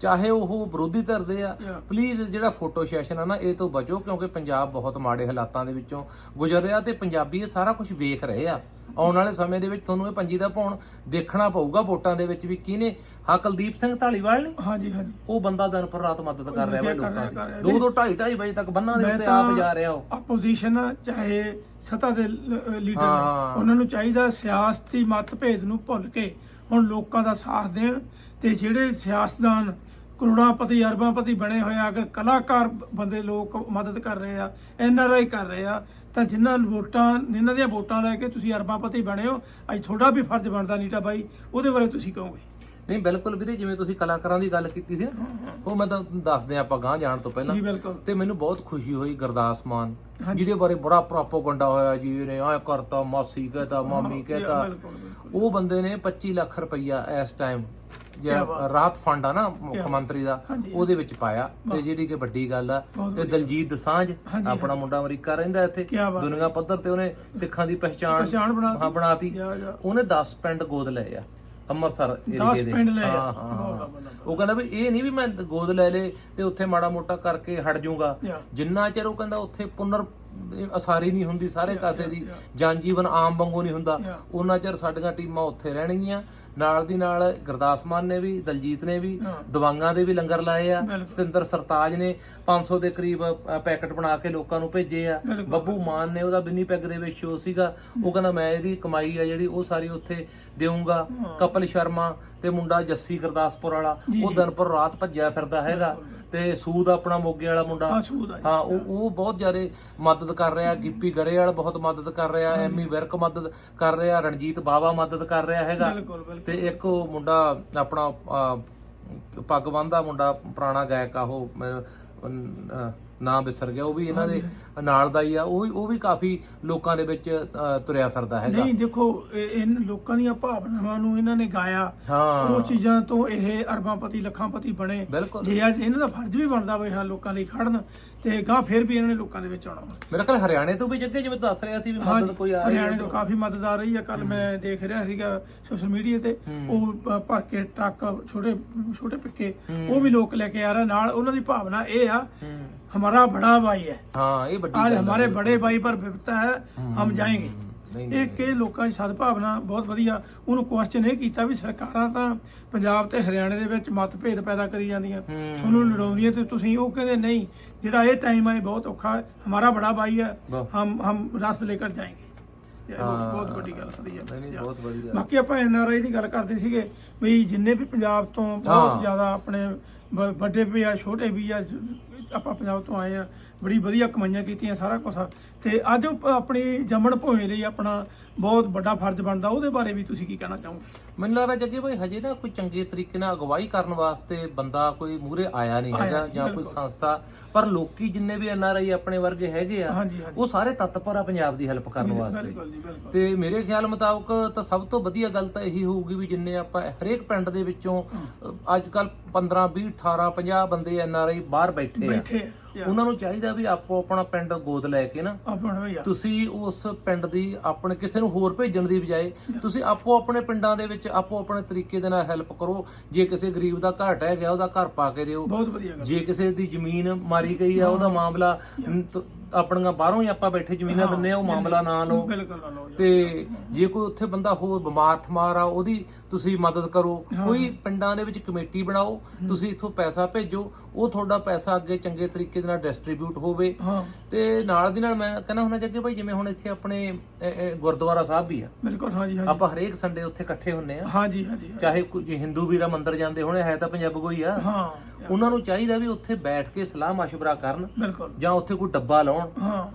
ਚਾਹੇ ਉਹ ਵਿਰੋਧੀ ਧਿਰਦੇ ਆ. ਪਲੀਜ਼ ਜਿਹੜਾ ਫੋਟੋ ਸੈਸ਼ਨ ਆ ਨਾ ਇਹ ਤੋਂ ਬਚੋ ਕਿਉਂਕਿ ਪੰਜਾਬ ਬਹੁਤ ਮਾੜੇ ਹਾਲਾਤਾਂ ਦੇ ਵਿੱਚੋਂ ਗੁਜ਼ਰ ਰਿਹਾ ਤੇ ਪੰਜਾਬੀ ਇਹ ਸਾਰਾ ਕੁਝ ਵੇਖ ਰਹੇ ਆ। ਆਉਣ ਵਾਲੇ ਸਮੇਂ ਦੇ ਵਿੱਚ ਤੁਹਾਨੂੰ ਇਹ ਪੰਜੀ ਦਾ ਪਾਉਣ ਦੇਖਣਾ ਪਊਗਾ ਵੋਟਾਂ ਦੇ ਵਿੱਚ ਵੀ ਕਿਹਨੇ। ਹਾਂ ਕੁਲਦੀਪ ਸਿੰਘ ਢਾਲੀਵਾਲ ਨੇ? ਹਾਂਜੀ ਹਾਂਜੀ। ਉਹ ਬੰਦਾ ਦਿਨ ਪਰ ਰਾਤ ਮਦਦ ਕਰ ਰਿਹਾ ਰਿਹਾ, ਲੋਕਾਂ। ਦੀ। ਦੋ ਦੋ ਢਾਈ ਢਾਈ ਵਜੇ ਤੱਕ ਬੰਨਾਂ ਦੇ ਉੱਤੇ ਆਪ ਜਾ ਰਿਹਾ ਉਹ ਆਪੋਜੀਸ਼ਨ ਚਾਹੇ ਸੱਤਾ ਦੇ ਲੀਡਰ ਹਾਂ, ਨੇ। ਹਾਂ। ਉਹਨਾਂ ਨੂੰ ਚਾਹੀਦਾ ਸਿਆਸਤੀ ਮਤਭੇਦ ਨੂੰ ਭੁੱਲ ਕੇ ਹੁਣ ਲੋਕਾਂ ਦਾ ਸਾਥ ਦੇਣ ਤੇ ਜਿਹੜੇ ਸਿਆਸਤਦਾਨ ਕਰੋੜਾਂਪਤੀ ਅਰਬਾਂਪਤੀ ਬਣੇ ਹੋਏ ਆ ਅਗਰ ਕਲਾਕਾਰ ਬੰਦੇ ਲੋਕ ਮਦਦ ਕਰ ਰਹੇ ਆ ਐਨ ਆਰ ਆਈ ਕਰ ਰਹੇ ਆ ਤਾਂ ਜਿਨ੍ਹਾਂ ਵੋਟਾਂ ਜਿਨ੍ਹਾਂ ਦੀਆਂ ਵੋਟਾਂ ਲੈ ਕੇ ਤੁਸੀਂ ਅਰਬਾਂਪਤੀ ਬਣੇ ਹੋ ਅੱਜ ਤੁਹਾਡਾ ਵੀ ਫਰਜ਼ ਬਣਦਾ ਨੀਟਾ ਬਾਈ ਉਹਦੇ ਬਾਰੇ ਤੁਸੀਂ ਕਹੋਗੇ। ਨਹੀਂ ਬਿਲਕੁਲ ਵੀਰੇ ਜਿਵੇਂ ਤੁਸੀਂ ਕਲਾਕਾਰਾਂ ਦੀ ਗੱਲ ਕੀਤੀ ਸੀ ਨਾ ਉਹ ਮੈਂ ਤਾਂ ਦੱਸਦੇ ਆਪਾਂ ਗਾਂ ਜਾਣ ਤੋਂ ਪਹਿਲਾਂ। ਜੀ ਬਿਲਕੁਲ। ਤੇ ਮੈਨੂੰ ਬਹੁਤ ਖੁਸ਼ੀ ਹੋਈ ਗੁਰਦਾਸ ਮਾਨ। ਜਿਹਦੇ ਬਾਰੇ ਬੜਾ ਪ੍ਰੋਪੋਗੰਡਾ ਹੋਇਆ ਜੀ ਇਹਨੇ ਐ ਕਰਤਾ ਮਾਸੀ ਕਹਤਾ ਮਾਮੀ ਕਹਤਾ। ਉਹ ਬੰਦੇ ਨੇ 25 ਲੱਖ ਰੁਪਈਆ ਇਸ ਟਾਈਮ। ਰਾਤ ਫੰਡ ਆ ਨਾ ਮੁੱਖ ਮੰਤਰੀ ਦਾ। ਉਹਦੇ ਵਿੱਚ ਪਾਇਆ। ਤੇ ਜਿਹੜੀ ਕਿ ਵੱਡੀ ਗੱਲ ਆ ਤੇ ਦਲਜੀਤ ਦਸਾਂਝ ਆਪਣਾ ਮੁੰਡਾ ਅਮਰੀਕਾ ਰਹਿੰਦਾ ਇੱਥੇ ਦੁਨੀਆ ਪੱਧਰ ਤੇ ਉਹਨੇ ਸਿੱਖਾਂ ਦੀ ਪਛਾਣ ਹਾਂ ਬਣਾਤੀ। ਉਹਨੇ 10 ਪਿੰਡ ਗੋਦ ਲਏ ਆ। ਅੰਮ੍ਰਿਤਸਰ ਏਰੀਏ 10 ਦੇ ਪਿੰਡ। ਹਾਂ, ਹਾਂ, ਉਹ ਕਹਿੰਦਾ ਵੀ ਇਹ ਨਹੀਂ ਵੀ ਮੈਂ ਗੋਦ ਲੈ ਲੇ ਤੇ ਉੱਥੇ ਮਾੜਾ ਮੋਟਾ ਕਰਕੇ ਹਟ ਜਾਊਗਾ Yeah. ਜਿੰਨਾ ਚਿਰ ਉਹ ਕਹਿੰਦਾ ਉੱਥੇ ਪੁਨਰ ਅਸਾਰੀ ਨਹੀਂ ਹੁੰਦੀ ਸਾਰੇ ਕਾਸੇ ਦੀ ਜਨ ਜੀਵਨ ਆਮ ਵਾਂਗੂ ਨਹੀਂ ਹੁੰਦਾ. ਉਹਨਾਂ ਚਿਰ ਸਾਡੀਆਂ ਟੀਮਾਂ ਉੱਥੇ ਰਹਿਣਗੀਆਂ ਨਾਲ ਦੀ ਨਾਲ ਗੁਰਦਾਸ ਮਾਨ ਨੇ ਵੀ ਦਲਜੀਤ ਨੇ ਵੀ. ਦਵਾਈਆਂ ਦੇ ਵੀ ਲੰਗਰ ਲਾਏ ਆ। ਸਤਿੰਦਰ ਸਰਤਾਜ ਨੇ 500 ਦੇ ਕਰੀਬ ਪੈਕਟ ਬਣਾ ਕੇ ਲੋਕਾਂ ਨੂੰ ਭੇਜੇ ਆ। ਬੱਬੂ ਮਾਨ ਨੇ ਉਹਦਾ ਬਿੰਨੀ ਪੈਗ ਦੇ ਵਿੱਚ ਸ਼ੋਅ ਸੀਗਾ। ਉਹ ਕਹਿੰਦਾ ਮੈਂ ਇਹਦੀ ਕਮਾਈ ਆ ਜਿਹੜੀ ਉਹ ਸਾਰੀ ਉੱਥੇ ਦੇਵਾਂਗਾ ਕਪਲ ਸ਼ਰਮਾ ਤੇ ਮੁੰਡਾ ਜੱਸੀ ਗੁਰਦਾਸਪੁਰ ਵਾਲਾ। ਉਹ ਦਿਨ ਪਰ ਰਾਤ ਭੱਜਿਆ ਫਿਰਦਾ ਹੈਗਾ। ਤੇ ਸੂਦ ਆਪਣਾ ਮੋਗੇ ਵਾਲਾ ਮੁੰਡਾ। ਆ ਸੂਦ ਆ ਜੀ। ਹਾਂ ਉਹ ਉਹ ਬਹੁਤ ਜ਼ਿਆਦਾ ਮਦਦ ਕਰ ਰਿਹਾ ਗਿੱਪੀ ਗਰੇਵਾਲ ਬਹੁਤ ਮਦਦ ਕਰ ਰਿਹਾ ਐਮੀ ਵਿਰਕ ਮਦਦ ਕਰ ਰਿਹਾ ਰਣਜੀਤ ਬਾਵਾ ਮਦਦ ਕਰ ਰਿਹਾ ਹੈਗਾ। ਬਿਲਕੁਲ ਬਿਲਕੁਲ। ਤੇ ਇੱਕ ਉਹ ਮੁੰਡਾ ਆਪਣਾ ਅਹ, ਪੱਗ ਬੰਨਦਾ ਮੁੰਡਾ ਪੁਰਾਣਾ ਗਾਇਕ ਆ ਉਹ ਮੈਂ, ਅਹ, ਨਾਮ ਵਿਸਰ ਗਿਆ ਉਹ ਵੀ ਇਹਨਾਂ ਦੇ ਨਾਲ ਦਾ ਹੀ ਆ ਉਹ ਵੀ ਉਹ ਵੀ ਕਾਫੀ ਲੋਕਾਂ ਦੇ ਵਿੱਚ ਤੁਰਿਆ ਫਿਰਦਾ ਹੈਗਾ। ਨਹੀਂ ਦੇਖੋ ਇਹ ਇਹਨਾਂ ਲੋਕਾਂ ਦੀਆਂ ਭਾਵਨਾਵਾਂ ਨੂੰ ਇਹਨਾਂ ਨੇ ਗਾਇਆ। ਹਾਂ। ਉਹ ਚੀਜ਼ਾਂ ਤੋਂ ਇਹ ਅਰਬਾਂਪਤੀ ਲੱਖਾਂਪਤੀ ਬਣੇ। ਜੇ ਅੱਜ ਇਹਨਾਂ ਦਾ ਫਰਜ਼ ਵੀ ਬਣਦਾ ਵੇ ਹਾਂ ਲੋਕਾਂ ਲਈ ਖੜਨ ਤੇ ਗਾਂ ਫਿਰ ਵੀ ਇਹਨਾਂ ਨੇ ਲੋਕਾਂ ਦੇ ਵਿੱਚ ਆਉਣਾ ਮੇਰਾ ਖਿਆਲ ਹਰਿਆਣੇ ਤੋਂ ਵੀ ਜੱਗੇ ਜਿਵੇਂ ਦੱਸ ਰਿਹਾ ਸੀ ਵੀ ਮਦਦ ਕੋਈ ਆ ਰਹੀ ਹੈ ਹਰਿਆਣੇ ਤੋਂ। ਕਾਫੀ ਮਦਦ ਆ ਰਹੀ ਹੈ। ਕੱਲ ਮੈਂ ਦੇਖ ਰਿਹਾ ਸੀਗਾ ਸੋਸ਼ਲ ਮੀਡੀਆ ਤੇ। ਉਹ ਭਰ ਕੇ ਟਰੱਕ ਛੋਟੇ ਛੋਟੇ ਪਿੱਕੇ ਉਹ ਵੀ ਲੋਕ ਲੈ ਕੇ ਆ ਰਹੇ। ਨਾਲ ਉਹਨਾਂ ਦੀ ਭਾਵਨਾ ਇਹ ਆ। ਹਮਾਰਾ ਬੜਾ ਭਾਈ ਹੈ। ਹਾਂ ਇਹ ਵੱਡੀ आज ਗੱਲ हमारे बड़े भाई पर विपता है ਇਹ ਕਿ ਲੋਕਾਂ ਦੀ ਸਦਭਾਵਨਾ ਬਹੁਤ ਵਧੀਆ। ਉਹਨੂੰ ਕੁਐਸਚਨ ਇਹ ਕੀਤਾ ਵੀ ਸਰਕਾਰਾਂ ਤਾਂ ਪੰਜਾਬ ਤੇ ਹਰਿਆਣੇ ਦੇ ਵਿੱਚ ਮਤਭੇਦ ਪੈਦਾ ਕਰੀ ਜਾਂਦੀਆਂ। ਤੁਹਾਨੂੰ ਲੜਾਉਂਦੀਆਂ ਤੇ ਤੁਸੀਂ ਉਹ ਕਹਿੰਦੇ ਨਹੀਂ। ਜਿਹੜਾ ਇਹ ਟਾਈਮ ਹੈ ਬਹੁਤ ਔਖਾ ਹਮਾਰਾ ਬੜਾ ਭਾਈ ਹੈ ਹਮ ਹਮ ਰਸ ਲੈ ਜਾਏਂਗੇ। ਇਹ ਬਹੁਤ- ਵੱਡੀ ਗੱਲ ਹੁੰਦੀ ਹੈ ਨਹੀਂ, ਨਹੀਂ, ਬਹੁਤ ਵਧੀਆ। ਬਾਕੀ ਆਪਾਂ ਐਨਆਰਆਈ ਦੀ ਗੱਲ ਕਰਦੇ ਸੀਗੇ ਵੀ ਜਿੰਨੇ ਵੀ ਪੰਜਾਬ ਤੋਂ ਬਹੁਤ ਜ਼ਿਆਦਾ ਆਪਣੇ ਵੱਡੇ ਵੀ ਆ ਛੋਟੇ ਵੀ ਆ ਆਪਾਂ ਪੰਜਾਬ ਤੋਂ ਆਏ ਆ। ਬੜੀ ਵਧੀਆ ਕਮਾਈਆਂ ਕੀਤੀਆਂ ਸਾਰਾ ਕੁਝ ਤੇ ਅੱਜ ਉਹ ਆਪਣੀ ਜੰਮਣ ਭੋਏ ਲਈ ਆਪਣਾ ਬਹੁਤ ਵੱਡਾ ਫਰਜ਼ ਬਣਦਾ ਉਹਦੇ ਬਾਰੇ ਵੀ ਤੁਸੀਂ ਕੀ ਕਹਿਣਾ ਚਾਹੋਗੇ? ਮੈਨੂੰ ਲੱਗਦਾ ਜੱਗੇ ਭਾਈ ਹਜੇ ਨਾ ਕੋਈ ਚੰਗੇ ਤਰੀਕੇ ਨਾਲ ਅਗਵਾਈ ਕਰਨ ਵਾਸਤੇ ਬੰਦਾ ਕੋਈ ਮੂਰੇ ਆਇਆ ਨਹੀਂ ਹੈਗਾ ਜਾਂ ਕੋਈ। ਸੰਸਥਾ। ਪਰ ਲੋਕੀ ਜਿੰਨੇ ਵੀ ਐਨਆਰਆਈ ਆਪਣੇ ਵਰਗੇ ਹੈਗੇ ਆ ਉਹ ਸਾਰੇ ਤਤਪਰ ਆ ਪੰਜਾਬ ਦੀ ਹੈਲਪ ਕਰਨ ਵਾਸਤੇ। ਤੇ ਮੇਰੇ ਖਿਆਲ ਮੁਤਾਬਕ ਤਾਂ ਸਭ ਤੋਂ ਵਧੀਆ ਗੱਲ ਤਾਂ ਇਹੀ ਹੋਊਗੀ ਵੀ ਜਿੰਨੇ ਆਪਾਂ ਹਰੇਕ ਪਿੰਡ ਦੇ ਵਿੱਚੋਂ ਅੱਜ ਕੱਲ 15 20 18 50 ਬੰਦੇ ਐਨਆਰਆਈ ਬਾਹਰ ਬੈਠੇ ਆ। ਬੈਠੇ ਆ। ਉਹਨਾਂ ਨੂੰ ਚਾਹੀਦਾ ਵੀ ਆਪੋ ਆਪਣਾ ਪਿੰਡ ਗੋਦ ਲੈ ਕੇ ਨਾ। ਆਪਣਾ ਤੁਸੀਂ ਉਸ ਪਿੰਡ ਦੀ ਆਪਣੇ ਕਿਸੇ ਨੂੰ ਹੋਰ ਭੇਜਣ ਦੀ ਬਜਾਏ ਤੁਸੀਂ ਆਪੋ ਆਪਣੇ ਪਿੰਡਾਂ ਦੇ ਵਿੱਚ ਆਪੋ ਆਪਣੇ ਤਰੀਕੇ ਦੇ ਨਾਲ ਹੈਲਪ ਕਰੋ। ਜੇ ਕਿਸੇ ਗਰੀਬ ਦਾ ਘਰ ਟਹਿ ਗਿਆ ਉਹਦਾ ਘਰ ਪਾ ਕੇ ਦਿਓ। ਬਹੁਤ ਵਧੀਆ ਗੱਲ। ਜੇ ਕਿਸੇ ਦੀ ਜ਼ਮੀਨ ਮਾਰੀ ਗਈ ਆ ਉਹਦਾ ਮਾਮਲਾ ਆਪਣੀਆਂ ਬਾਹਰੋਂ ਹੀ ਆਪਾਂ ਬੈਠੇ ਜ਼ਮੀਨਾਂ ਦਿੰਨੇ ਆ ਉਹ ਮਾਮਲਾ ਨਾ ਲਓ। ਬਿਲਕੁਲ ਨਾ ਲਓ। ਜੀ। ਤੇ ਜੇ ਕੋਈ ਉੱਥੇ ਬੰਦਾ ਹੋਰ ਬਿਮਾਰ ਠਮਾਰ ਆ ਉਹਦੀ ਤੁਸੀਂ ਮਦਦ ਕਰੋ ਕੋਈ ਪਿੰਡਾਂ ਦੇ ਵਿੱਚ ਕਮੇਟੀ ਬਣਾਓ ਤੁਸੀਂ ਇੱਥੋਂ ਪੈਸਾ ਭੇਜੋ ਉਹ ਤੁਹਾਡਾ ਪੈਸਾ ਅੱਗੇ ਚੰਗੇ ਤਰੀਕੇ ਨਾਲ ਡਿਸਟ੍ਰੀਬਿਊਟ ਹੋਵੇ। ਤੇ ਨਾਲ ਦੀ ਨਾਲ ਮੈਂ ਕਹਿੰਦਾ ਹੁੰਦਾ ਜੱਗੇ ਭਾਈ ਜਿਵੇਂ ਹੁਣ ਇੱਥੇ ਆਪਣੇ ਗੁਰਦੁਆਰਾ ਸਾਹਿਬ ਵੀ ਆ। ਬਿਲਕੁਲ ਹਾਂਜੀ ਹਾਂਜੀ। ਆਪਾਂ ਹਰੇਕ ਸੰਡੇ ਉੱਥੇ ਇਕੱਠੇ ਹੁੰਨੇ ਆ। ਹਾਂਜੀ ਹਾਂਜੀ ਚਾਹੇ ਕੋਈ ਹਿੰਦੂ ਵੀਰਾ ਮੰਦਿਰ ਜਾਂਦੇ ਹੋਣੇ ਹੈ ਤਾਂ ਪੰਜਾਬ ਕੋਈ ਆ। ਉਹਨਾਂ ਨੂੰ ਚਾਹੀਦਾ ਵੀ ਉੱਥੇ ਬੈਠ ਕੇ ਸਲਾਹ ਮਸ਼ਵਰਾ ਕਰਨ। ਜਾਂ ਉੱਥੇ ਕੋਈ ਡੱਬਾ ਲਾਉਣ